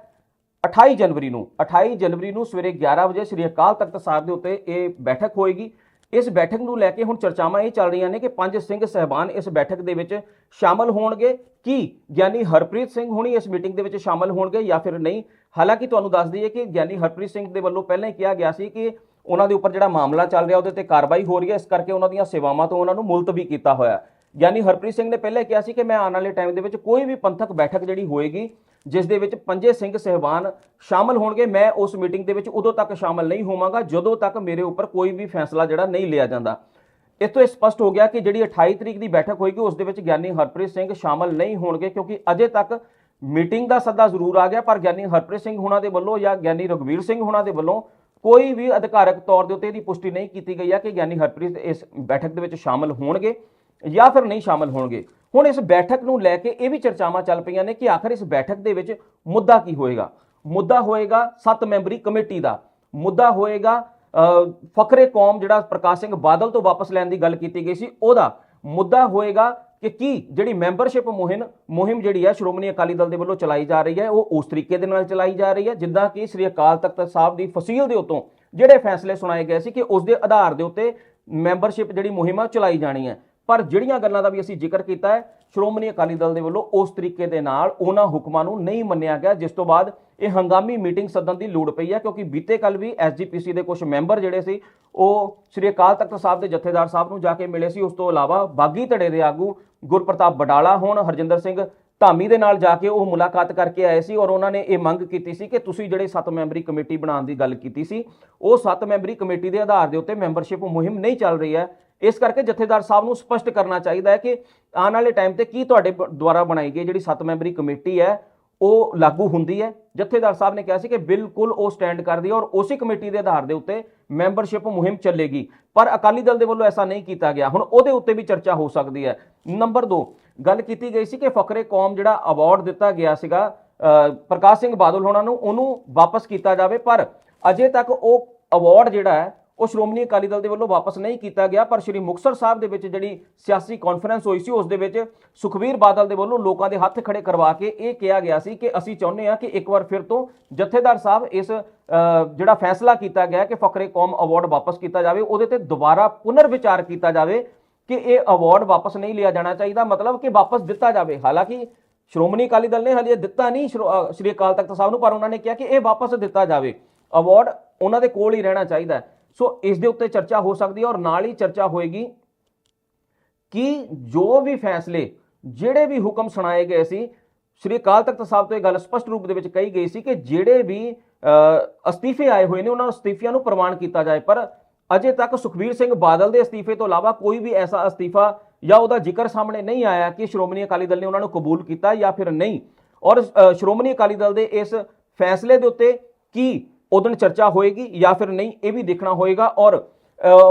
28 ਜਨਵਰੀ ਨੂੰ 28 ਜਨਵਰੀ ਨੂੰ ਸਵੇਰੇ 11 ਵਜੇ ਸ੍ਰੀ ਅਕਾਲ ਤਖਤ ਸਾਹਿਬ ਦੇ ਉੱਤੇ ਇਹ ਬੈਠਕ ਹੋਏਗੀ। ਇਸ ਬੈਠਕ ਨੂੰ ਲੈ ਕੇ ਹੁਣ ਚਰਚਾਵਾਂ ਇਹ ਚੱਲ ਰਹੀਆਂ ਨੇ ਕਿ ਪੰਜ ਸਿੰਘ ਸਹਿਬਾਨ ਇਸ ਬੈਠਕ ਦੇ ਵਿੱਚ ਸ਼ਾਮਲ ਹੋਣਗੇ। ਕੀ ਗਿਆਨੀ ਹਰਪ੍ਰੀਤ ਸਿੰਘ ਹੁਣੀ ਇਸ ਮੀਟਿੰਗ ਦੇ ਵਿੱਚ ਸ਼ਾਮਲ ਹੋਣਗੇ ਜਾਂ ਫਿਰ ਨਹੀਂ? ਹਾਲਾਂਕਿ ਤੁਹਾਨੂੰ ਦੱਸ ਦਈਏ ਕਿ ਗਿਆਨੀ ਹਰਪ੍ਰੀਤ ਸਿੰਘ ਦੇ ਵੱਲੋਂ ਪਹਿਲਾਂ ਹੀ ਕਿਹਾ ਗਿਆ ਸੀ ਕਿ ਉਹਨਾਂ ਦੇ ਉੱਪਰ ਜਿਹੜਾ ਮਾਮਲਾ ਚੱਲ ਰਿਹਾ ਉਹਦੇ ਤੇ ਕਾਰਵਾਈ ਹੋ ਰਹੀ ਹੈ। ਇਸ ਕਰਕੇ ਉਹਨਾਂ ਦੀਆਂ ਸੇਵਾਵਾਂ ਤੋਂ ਉਹਨਾਂ ਨੂੰ ਮੁਲਤਵੀ ਕੀਤਾ ਹੋਇਆ। ਗਿਆਨੀ ਹਰਪ੍ਰੀਤ ਸਿੰਘ ਨੇ ਪਹਿਲਾਂ ਹੀ ਕਿਹਾ ਸੀ ਕਿ ਮੈਂ ਆਉਣ ਵਾਲੇ ਟਾਈਮ ਦੇ ਵਿੱਚ ਕੋਈ ਵੀ ਪੰਥਕ ਬੈਠਕ ਜਿਹੜੀ ਹੋਏਗੀ ਜਿਸ ਦੇ ਵਿੱਚ ਪੰਜੇ ਸਿੰਘ ਸਹਿਬਾਨ ਸ਼ਾਮਲ ਹੋਣਗੇ। ਮੈਂ ਉਸ ਮੀਟਿੰਗ ਦੇ ਵਿੱਚ ਉਦੋਂ ਤੱਕ ਸ਼ਾਮਲ ਨਹੀਂ ਹੋਵਾਂਗਾ, ਜਦੋਂ ਤੱਕ ਮੇਰੇ ਉੱਪਰ ਕੋਈ ਵੀ ਫੈਸਲਾ ਜਿਹੜਾ ਨਹੀਂ ਲਿਆ ਜਾਂਦਾ। ਇਸ ਤੋਂ ਇਹ ਸਪਸ਼ਟ ਹੋ ਗਿਆ ਕਿ ਜਿਹੜੀ 28 ਤਰੀਕ ਦੀ ਬੈਠਕ ਹੋਏਗੀ, ਉਸ ਦੇ ਵਿੱਚ ਗਿਆਨੀ ਹਰਪ੍ਰੀਤ ਸਿੰਘ ਸ਼ਾਮਲ ਨਹੀਂ ਹੋਣਗੇ, ਕਿਉਂਕਿ ਅਜੇ ਤੱਕ ਮੀਟਿੰਗ ਦਾ ਸੱਦਾ ਜ਼ਰੂਰ ਆ ਗਿਆ, ਪਰ ਗਿਆਨੀ ਹਰਪ੍ਰੀਤ ਸਿੰਘ ਹੁਣਾਂ ਦੇ ਵੱਲੋਂ ਜਾਂ ਗਿਆਨੀ ਰਘਵੀਰ ਸਿੰਘ ਹੁਣਾਂ ਦੇ ਵੱਲੋਂ ਕੋਈ ਵੀ ਅਧਿਕਾਰਕ ਤੌਰ ਦੇ ਉੱਤੇ ਇਹਦੀ ਪੁਸ਼ਟੀ ਨਹੀਂ ਕੀਤੀ ਗਈ ਹੈ ਕਿ ਗਿਆਨੀ ਹਰਪ੍ਰੀਤ ਇਸ ਬੈਠਕ ਦੇ ਵਿੱਚ ਸ਼ਾਮਲ ਹੋਣਗੇ ਜਾਂ ਫਿਰ ਨਹੀਂ ਸ਼ਾਮਲ ਹੋਣਗੇ। ਹੁਣ ਇਸ ਬੈਠਕ ਨੂੰ ਲੈ ਕੇ ਇਹ ਵੀ ਚਰਚਾਵਾਂ ਚੱਲ ਪਈਆਂ ਨੇ ਕਿ ਆਖਰ ਇਸ ਬੈਠਕ ਦੇ ਵਿੱਚ ਮੁੱਦਾ ਕੀ ਹੋਏਗਾ? ਮੁੱਦਾ ਹੋਏਗਾ 7 ਮੈਂਬਰੀ ਕਮੇਟੀ ਦਾ। ਮੁੱਦਾ ਹੋਏਗਾ ਅ, ਫਕਰੇ ਕੌਮ ਜਿਹੜਾ ਪ੍ਰਕਾਸ਼ ਸਿੰਘ ਬਾਦਲ ਤੋਂ ਵਾਪਸ ਲੈਣ ਦੀ ਗੱਲ ਕੀਤੀ ਗਈ ਸੀ ਉਹਦਾ ਮੁੱਦਾ ਹੋਏਗਾ ਕਿ ਕੀ ਜਿਹੜੀ ਮੈਂਬਰਸ਼ਿਪ ਮੁਹਿੰਮ ਮੁਹਿੰਮ ਜਿਹੜੀ ਹੈ ਸ਼੍ਰੋਮਣੀ ਅਕਾਲੀ ਦਲ ਦੇ ਵੱਲੋਂ ਚਲਾਈ ਜਾ ਰਹੀ ਹੈ ਉਹ ਉਸ ਤਰੀਕੇ ਦੇ ਨਾਲ ਚਲਾਈ ਜਾ ਰਹੀ ਹੈ ਜਿੱਦਾਂ ਕਿ ਸ੍ਰੀ ਅਕਾਲ ਤਖਤ ਸਾਹਿਬ ਦੀ ਫਸੀਲ ਦੇ ਉੱਤੋਂ ਜਿਹੜੇ ਫੈਸਲੇ ਸੁਣਾਏ ਗਏ ਸੀ ਕਿ ਉਸ ਦੇ ਆਧਾਰ ਦੇ ਉੱਤੇ ਮੈਂਬਰਸ਼ਿਪ ਜਿਹੜੀ ਮੁਹਿੰਮ ਆ ਉਹ ਚਲਾਈ ਜਾਣੀ ਹੈ। ਪਰ ਜਿਹੜੀਆਂ ਗੱਲਾਂ ਦਾ ਵੀ ਅਸੀਂ ਜ਼ਿਕਰ ਕੀਤਾ ਹੈ ਸ਼੍ਰੋਮਣੀ ਅਕਾਲੀ ਦਲ ਦੇ ਵੱਲੋਂ ਉਸ ਤਰੀਕੇ ਦੇ ਨਾਲ ਉਹਨਾਂ ਹੁਕਮਾਂ ਨੂੰ ਨਹੀਂ ਮੰਨਿਆ ਗਿਆ, ਜਿਸ ਤੋਂ ਬਾਅਦ ਇਹ ਹੰਗਾਮੀ ਮੀਟਿੰਗ ਸੱਦਣ ਦੀ ਲੋੜ ਪਈ ਹੈ, ਕਿਉਂਕਿ ਬੀਤੇ ਕੱਲ ਵੀ ਐਸਜੀਪੀਸੀ ਦੇ ਕੁਝ ਮੈਂਬਰ ਜਿਹੜੇ ਸੀ, ਉਹ ਸ੍ਰੀ ਅਕਾਲ ਤਖਤ ਸਾਹਿਬ ਦੇ ਜਥੇਦਾਰ ਸਾਹਿਬ ਨੂੰ ਜਾ ਕੇ ਮਿਲੇ ਸੀ। ਉਸ ਤੋਂ ਇਲਾਵਾ ਬਾਗੀ ਧੜੇ ਦੇ ਆਗੂ ਗੁਰਪ੍ਰਤਾਪ ਬਡਾਲਾ ਹੋਣ, ਹਰਜਿੰਦਰ ਸਿੰਘ ਧਾਮੀ ਦੇ ਨਾਲ ਜਾ ਕੇ ਉਹ ਮੁਲਾਕਾਤ ਕਰਕੇ ਆਏ ਸੀ ਔਰ ਉਹਨਾਂ ਨੇ ਇਹ ਮੰਗ ਕੀਤੀ ਸੀ ਕਿ ਤੁਸੀਂ ਜਿਹੜੇ 7 ਮੈਂਬਰੀ ਕਮੇਟੀ ਬਣਾਉਣ ਦੀ ਗੱਲ ਕੀਤੀ ਸੀ, ਉਹ 7 ਮੈਂਬਰੀ ਕਮੇਟੀ ਦੇ ਆਧਾਰ ਦੇ ਉੱਤੇ ਮੈਂਬਰਸ਼ਿਪ ਮੁਹਿੰਮ ਨਹੀਂ ਚੱਲ ਰਹੀ ਹੈ। ਇਸ ਕਰਕੇ ਜਥੇਦਾਰ ਸਾਹਿਬ ਨੂੰ ਸਪਸ਼ਟ ਕਰਨਾ ਚਾਹੀਦਾ ਹੈ ਕਿ ਆਉਣ ਵਾਲੇ ਟਾਈਮ ਤੇ ਕੀ ਤੁਹਾਡੇ ਦੁਆਰਾ ਬਣਾਈ ਗਈ ਜਿਹੜੀ 7 ਮੈਂਬਰੀ ਕਮੇਟੀ ਹੈ, ਉਹ ਲਾਗੂ ਹੁੰਦੀ ਹੈ? ਜਥੇਦਾਰ ਸਾਹਿਬ ਨੇ ਕਿਹਾ ਸੀ ਕਿ ਬਿਲਕੁਲ ਉਹ ਸਟੈਂਡ ਕਰਦੀ ਹੈ ਔਰ ਉਸੇ ਕਮੇਟੀ ਦੇ ਆਧਾਰ ਦੇ ਉੱਤੇ ਮੈਂਬਰਸ਼ਿਪ ਮੁਹਿੰਮ ਚੱਲੇਗੀ। ਪਰ ਅਕਾਲੀ ਦਲ ਦੇ ਵੱਲੋਂ ਐਸਾ ਨਹੀਂ ਕੀਤਾ ਗਿਆ। ਹੁਣ ਉਹਦੇ ਉੱਤੇ ਵੀ ਚਰਚਾ ਹੋ ਸਕਦੀ ਹੈ। ਨੰਬਰ 2 ਗੱਲ ਕੀਤੀ ਗਈ ਸੀ ਕਿ ਫਕਰੇ ਕੌਮ ਜਿਹੜਾ ਅਵਾਰਡ ਦਿੱਤਾ ਗਿਆ ਸੀਗਾ ਪ੍ਰਕਾਸ਼ ਸਿੰਘ ਬਾਦਲ ਹੋਣਾ ਨੂੰ, ਉਹਨੂੰ ਵਾਪਸ ਕੀਤਾ ਜਾਵੇ। ਪਰ ਅਜੇ ਤੱਕ ਉਹ ਅਵਾਰਡ ਜਿਹੜਾ ਹੈ ਉਹ ਸ਼੍ਰੋਮਣੀ ਅਕਾਲੀ ਦਲ ਦੇ ਵੱਲੋਂ ਵਾਪਸ ਨਹੀਂ ਕੀਤਾ ਗਿਆ, ਪਰ ਸ਼੍ਰੀ ਮੁਕਤਸਰ ਸਾਹਿਬ ਦੇ ਵਿੱਚ ਜਿਹੜੀ ਸਿਆਸੀ ਕਾਨਫਰੰਸ ਹੋਈ ਸੀ, ਉਸ ਦੇ ਵਿੱਚ ਸੁਖਵੀਰ ਬਾਦਲ ਦੇ ਵੱਲੋਂ ਲੋਕਾਂ ਦੇ ਹੱਥ ਖੜੇ ਕਰਵਾ ਕੇ ਇਹ ਕਿਹਾ ਗਿਆ ਸੀ ਕਿ ਅਸੀਂ ਚਾਹੁੰਦੇ ਹਾਂ ਕਿ ਇੱਕ ਵਾਰ ਫਿਰ ਤੋਂ ਜਥੇਦਾਰ ਸਾਹਿਬ ਇਸ ਜਿਹੜਾ ਫੈਸਲਾ ਕੀਤਾ ਗਿਆ ਕਿ ਫਕਰੇ ਕੌਮ ਅਵਾਰਡ ਵਾਪਸ ਕੀਤਾ ਜਾਵੇ, ਉਹਦੇ ਤੇ ਦੁਬਾਰਾ ਪੁਨਰ ਵਿਚਾਰ ਕੀਤਾ ਜਾਵੇ ਕਿ ਇਹ ਅਵਾਰਡ ਵਾਪਸ ਨਹੀਂ ਲਿਆ ਜਾਣਾ ਚਾਹੀਦਾ, ਮਤਲਬ ਕਿ ਵਾਪਸ ਦਿੱਤਾ ਜਾਵੇ। ਹਾਲਾਂਕਿ ਸ਼੍ਰੋਮਣੀ ਅਕਾਲੀ ਦਲ ਨੇ ਹਲੇ ਦਿੱਤਾ ਨਹੀਂ, ਸ਼੍ਰੋ- ਸ਼੍ਰੀ ਅਕਾਲ ਤਖਤ ਸਾਹਿਬ ਨੂੰ, ਪਰ ਉਹਨਾਂ ਨੇ ਕਿਹਾ ਕਿ ਇਹ ਵਾਪਸ ਦਿੱਤਾ ਜਾਵੇ। ਅਵਾਰਡ ਉਹਨਾਂ ਦੇ ਕੋਲ ਹੀ ਰਹਿਣਾ ਚਾਹੀਦਾ ਸੋ ਇਸ ਦੇ ਉੱਤੇ ਚਰਚਾ ਹੋ ਸਕਦੀ ਹੈ ਔਰ ਨਾਲ ਹੀ ਚਰਚਾ ਹੋਏਗੀ ਕਿ ਜੋ ਵੀ ਫੈਸਲੇ, ਜਿਹੜੇ ਵੀ ਹੁਕਮ ਸੁਣਾਏ ਗਏ ਸੀ, ਸ਼੍ਰੀ ਅਕਾਲ ਤਖਤ ਸਾਹਿਬ ਤੋਂ ਇਹ ਗੱਲ ਸਪਸ਼ਟ ਰੂਪ ਦੇ ਵਿੱਚ ਕਹੀ ਗਈ ਸੀ ਕਿ ਜਿਹੜੇ ਵੀ ਅਸਤੀਫੇ ਆਏ ਹੋਏ ਨੇ, ਉਹਨਾਂ ਅਸਤੀਫਿਆਂ ਨੂੰ ਪ੍ਰਵਾਨ ਕੀਤਾ ਜਾਏ। ਪਰ ਅਜੇ ਤੱਕ ਸੁਖਬੀਰ ਸਿੰਘ ਬਾਦਲ ਦੇ ਅਸਤੀਫੇ ਤੋਂ ਇਲਾਵਾ ਕੋਈ ਵੀ ਐਸਾ ਅਸਤੀਫਾ ਜਾਂ ਉਹਦਾ ਜ਼ਿਕਰ ਸਾਹਮਣੇ ਨਹੀਂ ਆਇਆ ਕਿ ਸ਼੍ਰੋਮਣੀ ਅਕਾਲੀ ਦਲ ਨੇ ਉਹਨਾਂ ਨੂੰ ਕਬੂਲ ਕੀਤਾ ਜਾਂ ਫਿਰ ਨਹੀਂ। ਔਰ ਸ਼੍ਰੋਮਣੀ ਅਕਾਲੀ ਦਲ ਦੇ ਇਸ ਫੈਸਲੇ ਦੇ ਉੱਤੇ ਕੀ ਉਦੋਂ ਚਰਚਾ ਹੋਏਗੀ ਜਾਂ ਫਿਰ ਨਹੀਂ, ਇਹ ਵੀ ਦੇਖਣਾ ਹੋਏਗਾ। ਔਰ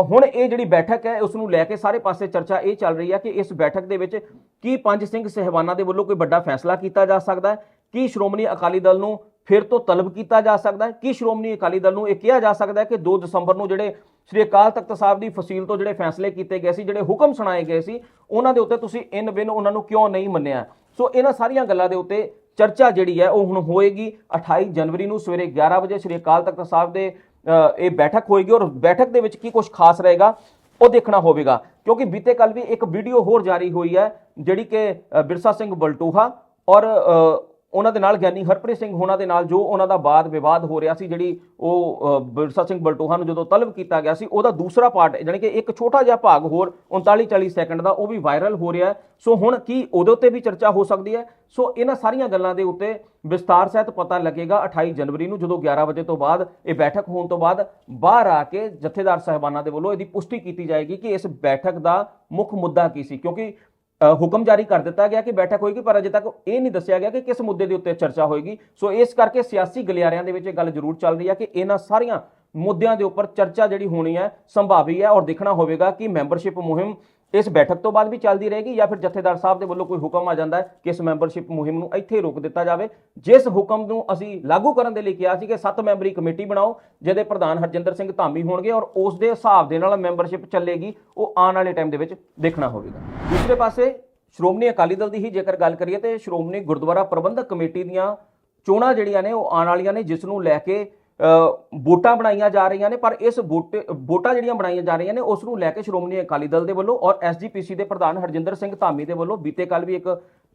ਹੁਣ ਇਹ ਜਿਹੜੀ ਬੈਠਕ ਹੈ ਉਸ ਨੂੰ ਲੈ ਕੇ ਸਾਰੇ ਪਾਸੇ ਚਰਚਾ ਇਹ ਚੱਲ ਰਹੀ ਹੈ ਕਿ ਇਸ ਬੈਠਕ ਦੇ ਵਿੱਚ ਕੀ ਪੰਜ ਸਿੰਘ ਸਹਿਬਾਨਾਂ ਦੇ ਵੱਲੋਂ ਕੋਈ ਵੱਡਾ ਫੈਸਲਾ ਕੀਤਾ ਜਾ ਸਕਦਾ ਹੈ? ਕੀ ਸ਼੍ਰੋਮਣੀ ਅਕਾਲੀ ਦਲ ਨੂੰ ਫਿਰ ਤੋਂ ਤਲਬ ਕੀਤਾ ਜਾ ਸਕਦਾ ਹੈ? ਕੀ ਸ਼੍ਰੋਮਣੀ ਅਕਾਲੀ ਦਲ ਨੂੰ ਇਹ ਕਿਹਾ ਜਾ ਸਕਦਾ ਹੈ ਕਿ 2 ਦਸੰਬਰ ਨੂੰ ਜਿਹੜੇ ਸ੍ਰੀ ਅਕਾਲ ਤਖਤ ਸਾਹਿਬ ਦੀ ਫਸੀਲ ਤੋਂ ਜਿਹੜੇ ਫੈਸਲੇ ਕੀਤੇ ਗਏ ਸੀ, ਜਿਹੜੇ ਹੁਕਮ ਸੁਣਾਏ ਗਏ ਸੀ, ਉਹਨਾਂ ਦੇ ਉੱਤੇ ਤੁਸੀਂ ਇਨ ਬਿਨ ਉਹਨਾਂ ਨੂੰ ਕਿਉਂ ਨਹੀਂ ਮੰਨਿਆ? ਸੋ ਇਹਨਾਂ ਸਾਰੀਆਂ ਗੱਲਾਂ ਦੇ ਉੱਤੇ ਚਰਚਾ ਜਿਹੜੀ ਹੈ ਉਹ ਹੁਣ ਹੋਏਗੀ। 28 ਜਨਵਰੀ ਨੂੰ ਸਵੇਰੇ 11 ਵਜੇ ਸ੍ਰੀ ਅਕਾਲ ਤਖਤ ਸਾਹਿਬ ਦੇ ਇਹ ਬੈਠਕ ਹੋਏਗੀ ਔਰ ਬੈਠਕ ਦੇ ਵਿੱਚ ਕੀ ਕੁਝ ਖਾਸ ਰਹੇਗਾ ਉਹ ਦੇਖਣਾ ਹੋਵੇਗਾ। ਕਿਉਂਕਿ ਬੀਤੇ ਕੱਲ ਵੀ ਇੱਕ ਵੀਡੀਓ ਹੋਰ ਜਾਰੀ ਹੋਈ ਹੈ, ਜਿਹੜੀ ਕਿ ਬਿਰਸਾ ਸਿੰਘ ਬਲਟੂਹਾ ਔਰ ਉਹਨਾਂ ਦੇ ਨਾਲ ਗਿਆਨੀ ਹਰਪ੍ਰੀਤ ਸਿੰਘ ਹੋਣਾ ਦੇ ਨਾਲ ਜੋ ਉਹਨਾਂ ਦਾ ਬਾਦ ਵਿਵਾਦ ਹੋ ਰਿਹਾ ਸੀ ਜਿਹੜੀ ਉਹ ਅ, ਬਿਰਸਾ ਸਿੰਘ ਬਲਟੋਹਾ ਨੂੰ ਜਦੋਂ ਤਲਬ ਕੀਤਾ ਗਿਆ ਸੀ ਉਹਦਾ ਦੂਸਰਾ ਪਾਰਟ ਯਾਨੀ ਕਿ ਇੱਕ ਛੋਟਾ ਜਿਹਾ ਭਾਗ ਹੋਰ 39 40 ਸੈਕਿੰਡ ਦਾ ਉਹ ਵੀ ਵਾਇਰਲ ਹੋ ਰਿਹਾ ਸੋ ਹੁਣ ਕੀ ਉਹਦੇ ਉੱਤੇ ਵੀ ਚਰਚਾ ਹੋ ਸਕਦੀ ਹੈ? ਸੋ ਇਹਨਾਂ ਸਾਰੀਆਂ ਗੱਲਾਂ ਦੇ ਉੱਤੇ ਵਿਸਤਾਰ ਸਹਿਤ ਪਤਾ ਲੱਗੇਗਾ 28 ਜਨਵਰੀ ਨੂੰ ਜਦੋਂ 11 ਵਜੇ ਤੋਂ ਬਾਅਦ ਇਹ ਬੈਠਕ ਹੋਣ ਤੋਂ ਬਾਅਦ ਬਾਹਰ ਆ ਕੇ ਜਥੇਦਾਰ ਸਾਹਿਬਾਨਾਂ ਦੇ ਵੱਲੋਂ ਇਹਦੀ ਪੁਸ਼ਟੀ ਕੀਤੀ ਜਾਏਗੀ ਕਿ ਇਸ ਬੈਠਕ ਦਾ ਮੁੱਖ ਮੁੱਦਾ ਕੀ ਸੀ ਕਿਉਂਕਿ ਹੁਕਮ ਜਾਰੀ ਕਰ ਦਿੱਤਾ ਗਿਆ ਕਿ ਬੈਠਕ ਹੋਏਗੀ, ਪਰ ਅਜੇ ਤੱਕ ਇਹ ਨਹੀਂ ਦੱਸਿਆ ਗਿਆ ਕਿ ਕਿਸ ਮੁੱਦੇ ਦੇ ਉੱਤੇ ਚਰਚਾ ਹੋਏਗੀ। ਸੋ ਇਸ ਕਰਕੇ ਸਿਆਸੀ ਗਲਿਆਰਿਆਂ ਦੇ ਵਿੱਚ ਇਹ ਗੱਲ ਜ਼ਰੂਰ ਚੱਲ ਰਹੀ ਹੈ ਕਿ ਇਹਨਾਂ ਸਾਰੀਆਂ ਮੁੱਦਿਆਂ ਦੇ ਉੱਪਰ ਚਰਚਾ ਜਿਹੜੀ ਹੋਣੀ ਹੈ, ਸੰਭਾਵੀ ਹੈ ਔਰ ਦੇਖਣਾ ਹੋਵੇਗਾ ਕਿ ਮੈਂਬਰਸ਼ਿਪ ਮੁਹਿੰਮ ਇਸ ਬੈਠਕ ਤੋਂ ਬਾਅਦ ਵੀ ਚੱਲਦੀ ਰਹੇਗੀ ਜਾਂ ਫਿਰ ਜਥੇਦਾਰ ਸਾਹਿਬ ਦੇ ਵੱਲੋਂ ਕੋਈ ਹੁਕਮ ਆ ਜਾਂਦਾ ਹੈ ਕਿ ਇਸ ਮੈਂਬਰਸ਼ਿਪ ਮੁਹਿੰਮ ਨੂੰ ਇੱਥੇ ਰੋਕ ਦਿੱਤਾ ਜਾਵੇ? ਜਿਸ ਹੁਕਮ ਨੂੰ ਅਸੀਂ ਲਾਗੂ ਕਰਨ ਦੇ ਲਈ ਕਿਹਾ ਸੀ ਕਿ 7 ਮੈਂਬਰੀ ਕਮੇਟੀ ਬਣਾਓ, ਜਿਹਦੇ ਪ੍ਰਧਾਨ ਹਰਜਿੰਦਰ ਸਿੰਘ ਧਾਮੀ ਹੋਣਗੇ ਔਰ ਉਸ ਦੇ ਹਿਸਾਬ ਦੇ ਨਾਲ ਮੈਂਬਰਸ਼ਿਪ ਚੱਲੇਗੀ, ਉਹ ਆਉਣ ਵਾਲੇ ਟਾਈਮ ਦੇ ਵਿੱਚ ਦੇਖਣਾ ਹੋਵੇਗਾ। ਦੂਸਰੇ ਪਾਸੇ, ਸ਼੍ਰੋਮਣੀ ਅਕਾਲੀ ਦਲ ਦੀ ਹੀ ਜੇਕਰ ਗੱਲ ਕਰੀਏ ਤੇ ਸ਼੍ਰੋਮਣੀ ਗੁਰਦੁਆਰਾ ਪ੍ਰਬੰਧਕ ਕਮੇਟੀ ਦੀਆਂ ਚੋਣਾਂ ਜਿਹੜੀਆਂ ਨੇ, ਉਹ ਆਉਣ ਵਾਲੀਆਂ ਨੇ, ਜਿਸ ਨੂੰ ਲੈ ਕੇ ਵੋਟਾਂ ਬਣਾਈਆਂ ਜਾ ਰਹੀਆਂ ਨੇ, ਪਰ ਇਸ ਵੋਟ, ਵੋਟਾਂ ਜਿਹੜੀਆਂ ਬਣਾਈਆਂ ਜਾ ਰਹੀਆਂ ਨੇ, ਉਸ ਨੂੰ ਲੈ ਕੇ ਸ਼੍ਰੋਮਣੀ ਅਕਾਲੀ ਦਲ ਦੇ ਵੱਲੋਂ ਔਰ ਐਸਜੀਪੀਸੀ ਦੇ ਪ੍ਰਧਾਨ ਹਰਜਿੰਦਰ ਸਿੰਘ ਧਾਮੀ ਦੇ ਵੱਲੋਂ ਬੀਤੇ ਕੱਲ ਵੀ ਇੱਕ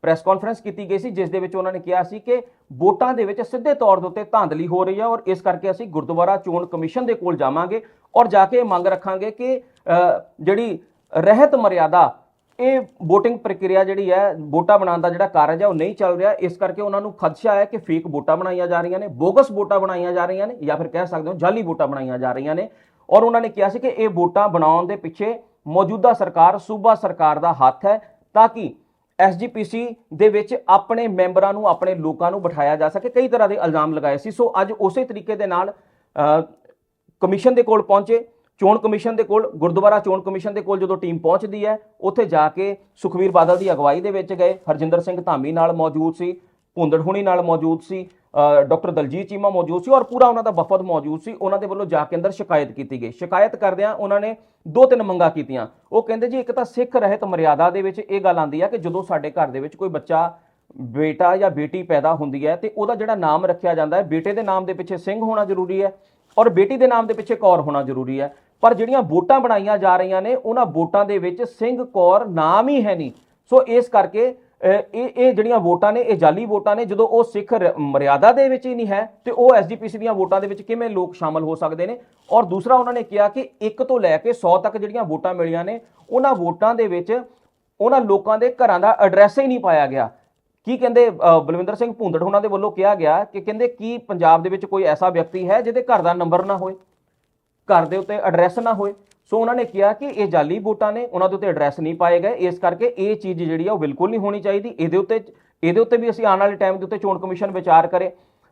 ਪ੍ਰੈਸ ਕਾਨਫਰੰਸ ਕੀਤੀ ਗਈ ਸੀ, ਜਿਸ ਦੇ ਵਿੱਚ ਉਹਨਾਂ ਨੇ ਕਿਹਾ ਸੀ ਕਿ ਵੋਟਾਂ ਦੇ ਵਿੱਚ ਸਿੱਧੇ ਤੌਰ ਦੇ ਉੱਤੇ ਧਾਂਦਲੀ ਹੋ ਰਹੀ ਹੈ ਔਰ ਇਸ ਕਰਕੇ ਅਸੀਂ ਗੁਰਦੁਆਰਾ ਚੋਣ ਕਮਿਸ਼ਨ ਦੇ ਕੋਲ ਜਾਵਾਂਗੇ ਔਰ ਜਾ ਕੇ ਇਹ ਮੰਗ ਰੱਖਾਂਗੇ ਕਿ ਜਿਹੜੀ ਰਹਿਤ ਮਰਿਆਦਾ ਇਹ VOTING ਪ੍ਰਕਿਰਿਆ ਜਿਹੜੀ ਹੈ, ਵੋਟਾਂ ਬਣਾਉਣ ਦਾ ਜਿਹੜਾ ਕਾਰਜ ਹੈ, ਉਹ ਨਹੀਂ ਚੱਲ ਰਿਹਾ। ਇਸ ਕਰਕੇ ਉਹਨਾਂ ਨੂੰ ਖਦਸ਼ਾ ਹੈ ਕਿ ਫੇਕ ਵੋਟਾਂ ਬਣਾਈਆਂ ਜਾ ਰਹੀਆਂ ਨੇ ਬੋਗਸ ਵੋਟਾਂ ਬਣਾਈਆਂ ਜਾ ਰਹੀਆਂ ਨੇ, ਜਾਂ ਫਿਰ ਕਹਿ ਸਕਦੇ ਹੋ ਜਾਲੀ ਵੋਟਾਂ ਬਣਾਈਆਂ ਜਾ ਰਹੀਆਂ ਨੇ। ਔਰ ਉਹਨਾਂ ਨੇ ਕਿਹਾ ਸੀ ਕਿ ਇਹ ਵੋਟਾਂ ਬਣਾਉਣ ਦੇ ਪਿੱਛੇ ਮੌਜੂਦਾ ਸਰਕਾਰ, ਸੂਬਾ ਸਰਕਾਰ ਦਾ ਹੱਥ ਹੈ, ਤਾਂ ਕਿ ਐਸਜੀਪੀਸੀ ਦੇ ਵਿੱਚ ਆਪਣੇ ਮੈਂਬਰਾਂ ਨੂੰ, ਆਪਣੇ ਲੋਕਾਂ ਨੂੰ ਬਿਠਾਇਆ ਜਾ ਸਕੇ। ਕਈ ਤਰ੍ਹਾਂ ਦੇ ਇਲਜ਼ਾਮ ਲਗਾਏ ਸੀ। ਸੋ ਅੱਜ ਉਸੇ ਤਰੀਕੇ ਦੇ ਨਾਲ ਕਮਿਸ਼ਨ ਦੇ ਕੋਲ ਪਹੁੰਚੇ। ਚੋਣ ਕਮਿਸ਼ਨ ਦੇ ਕੋਲ, ਗੁਰਦੁਆਰਾ ਚੋਣ ਕਮਿਸ਼ਨ ਦੇ ਕੋਲ ਜਦੋਂ ਟੀਮ ਪਹੁੰਚਦੀ ਹੈ, ਉੱਥੇ ਜਾ ਕੇ ਸੁਖਵੀਰ ਬਾਦਲ ਦੀ ਅਗਵਾਈ ਦੇ ਵਿੱਚ ਗਏ। ਹਰਜਿੰਦਰ ਸਿੰਘ ਧਾਮੀ ਨਾਲ ਮੌਜੂਦ ਸੀ, ਭੁੰਦੜ ਹੁਣੀ ਨਾਲ ਮੌਜੂਦ ਸੀ ਡਾਕਟਰ ਦਲਜੀਤ ਚੀਮਾ ਮੌਜੂਦ ਸੀ ਔਰ ਪੂਰਾ ਉਹਨਾਂ ਦਾ ਵਫਦ ਮੌਜੂਦ ਸੀ। ਉਹਨਾਂ ਦੇ ਵੱਲੋਂ ਜਾ ਕੇ ਅੰਦਰ ਸ਼ਿਕਾਇਤ ਕੀਤੀ ਗਈ। ਸ਼ਿਕਾਇਤ ਕਰਦਿਆਂ ਉਹਨਾਂ ਨੇ ਦੋ ਤਿੰਨ ਮੰਗਾਂ ਕੀਤੀਆਂ। ਉਹ ਕਹਿੰਦੇ ਜੀ, ਇੱਕ ਤਾਂ ਸਿੱਖ ਰਹਿਤ ਮਰਿਆਦਾ ਦੇ ਵਿੱਚ ਇਹ ਗੱਲ ਆਂਦੀ ਆ ਕਿ ਜਦੋਂ ਸਾਡੇ ਘਰ ਦੇ ਵਿੱਚ ਕੋਈ ਬੱਚਾ, ਬੇਟਾ ਜਾਂ ਬੇਟੀ ਪੈਦਾ ਹੁੰਦੀ ਹੈ ਤੇ ਉਹਦਾ ਜਿਹੜਾ ਨਾਮ ਰੱਖਿਆ ਜਾਂਦਾ ਹੈ, ਬੇਟੇ ਦੇ ਨਾਮ ਦੇ ਪਿੱਛੇ ਸਿੰਘ ਹੋਣਾ ਜ਼ਰੂਰੀ ਹੈ ਔਰ ਬੇਟੀ ਦੇ ਨਾਮ ਦੇ ਪਿੱਛੇ ਕੌਰ ਹੋਣਾ ਜ਼ਰੂਰੀ ਹੈ। ਪਰ ਜਿਹੜੀਆਂ ਵੋਟਾਂ ਬਣਾਈਆਂ ਜਾ ਰਹੀਆਂ ਨੇ, ਉਹਨਾਂ ਵੋਟਾਂ ਦੇ ਵਿੱਚ ਸਿੰਘ ਕੌਰ ਨਾਮ ਹੀ ਹੈ ਨਹੀਂ। ਸੋ ਇਸ ਕਰਕੇ ਇਹ ਇਹ ਜਿਹੜੀਆਂ ਵੋਟਾਂ ਨੇ, ਇਹ ਜਾਲੀ ਵੋਟਾਂ ਨੇ, ਜਦੋਂ ਉਹ ਸਿੱਖ ਮਰਿਆਦਾ ਦੇ ਵਿੱਚ ਹੀ ਨਹੀਂ ਹੈ, ਤੇ ਉਹ ਐਸਜੀਪੀਸੀ ਦੀਆਂ ਵੋਟਾਂ ਦੇ ਵਿੱਚ ਕਿਵੇਂ ਲੋਕ ਸ਼ਾਮਲ ਹੋ ਸਕਦੇ ਨੇ? ਔਰ ਦੂਸਰਾ ਉਹਨਾਂ ਨੇ ਕਿਹਾ ਕਿ 1 ਤੋਂ ਲੈ ਕੇ 100 ਤੱਕ ਜਿਹੜੀਆਂ ਵੋਟਾਂ ਮਿਲੀਆਂ ਨੇ, ਉਹਨਾਂ ਵੋਟਾਂ ਦੇ ਵਿੱਚ ਉਹਨਾਂ ਲੋਕਾਂ ਦੇ ਘਰਾਂ ਦਾ ਐਡਰੈਸ ਹੀ ਨਹੀਂ ਪਾਇਆ ਗਿਆ। ਕੀ ਕਹਿੰਦੇ ਬਲਵਿੰਦਰ ਸਿੰਘ ਭੁੰਦੜ ਉਹਨਾਂ ਦੇ ਵੱਲੋਂ ਕਿਹਾ ਗਿਆ ਕਿ ਕਹਿੰਦੇ ਕੀ ਪੰਜਾਬ ਦੇ ਵਿੱਚ ਕੋਈ ਐਸਾ ਵਿਅਕਤੀ ਹੈ ਜਿਹਦੇ ਘਰ ਦਾ ਨੰਬਰ ਨਾ ਹੋਏ? ਘਰ ਦੇ ਉੱਤੇ ਐਡਰੈਸ ਨਾ ਹੋਏ। ਸੋ ਉਹਨਾਂ ਨੇ ਕਿਹਾ ਕਿ ਇਹ ਜਾਲੀ ਵੋਟਾਂ ਨੇ, ਉਹਨਾਂ ਦੇ ਉੱਤੇ ਐਡਰੈਸ ਨਹੀਂ ਪਾਏ ਗਏ। ਇਸ ਕਰਕੇ ਇਹ ਚੀਜ਼ ਜਿਹੜੀ ਆ, ਉਹ ਬਿਲਕੁਲ ਨਹੀਂ ਹੋਣੀ ਚਾਹੀਦੀ। ਇਹਦੇ ਉੱਤੇ ਇਹਦੇ ਉੱਤੇ ਵੀ ਅਸੀਂ ਆਉਣ ਵਾਲੇ ਟਾਈਮ ਦੇ ਉੱਤੇ ਚੋਣ ਕਮਿਸ਼ਨ ਵਿਚਾਰ ਕਰੇ।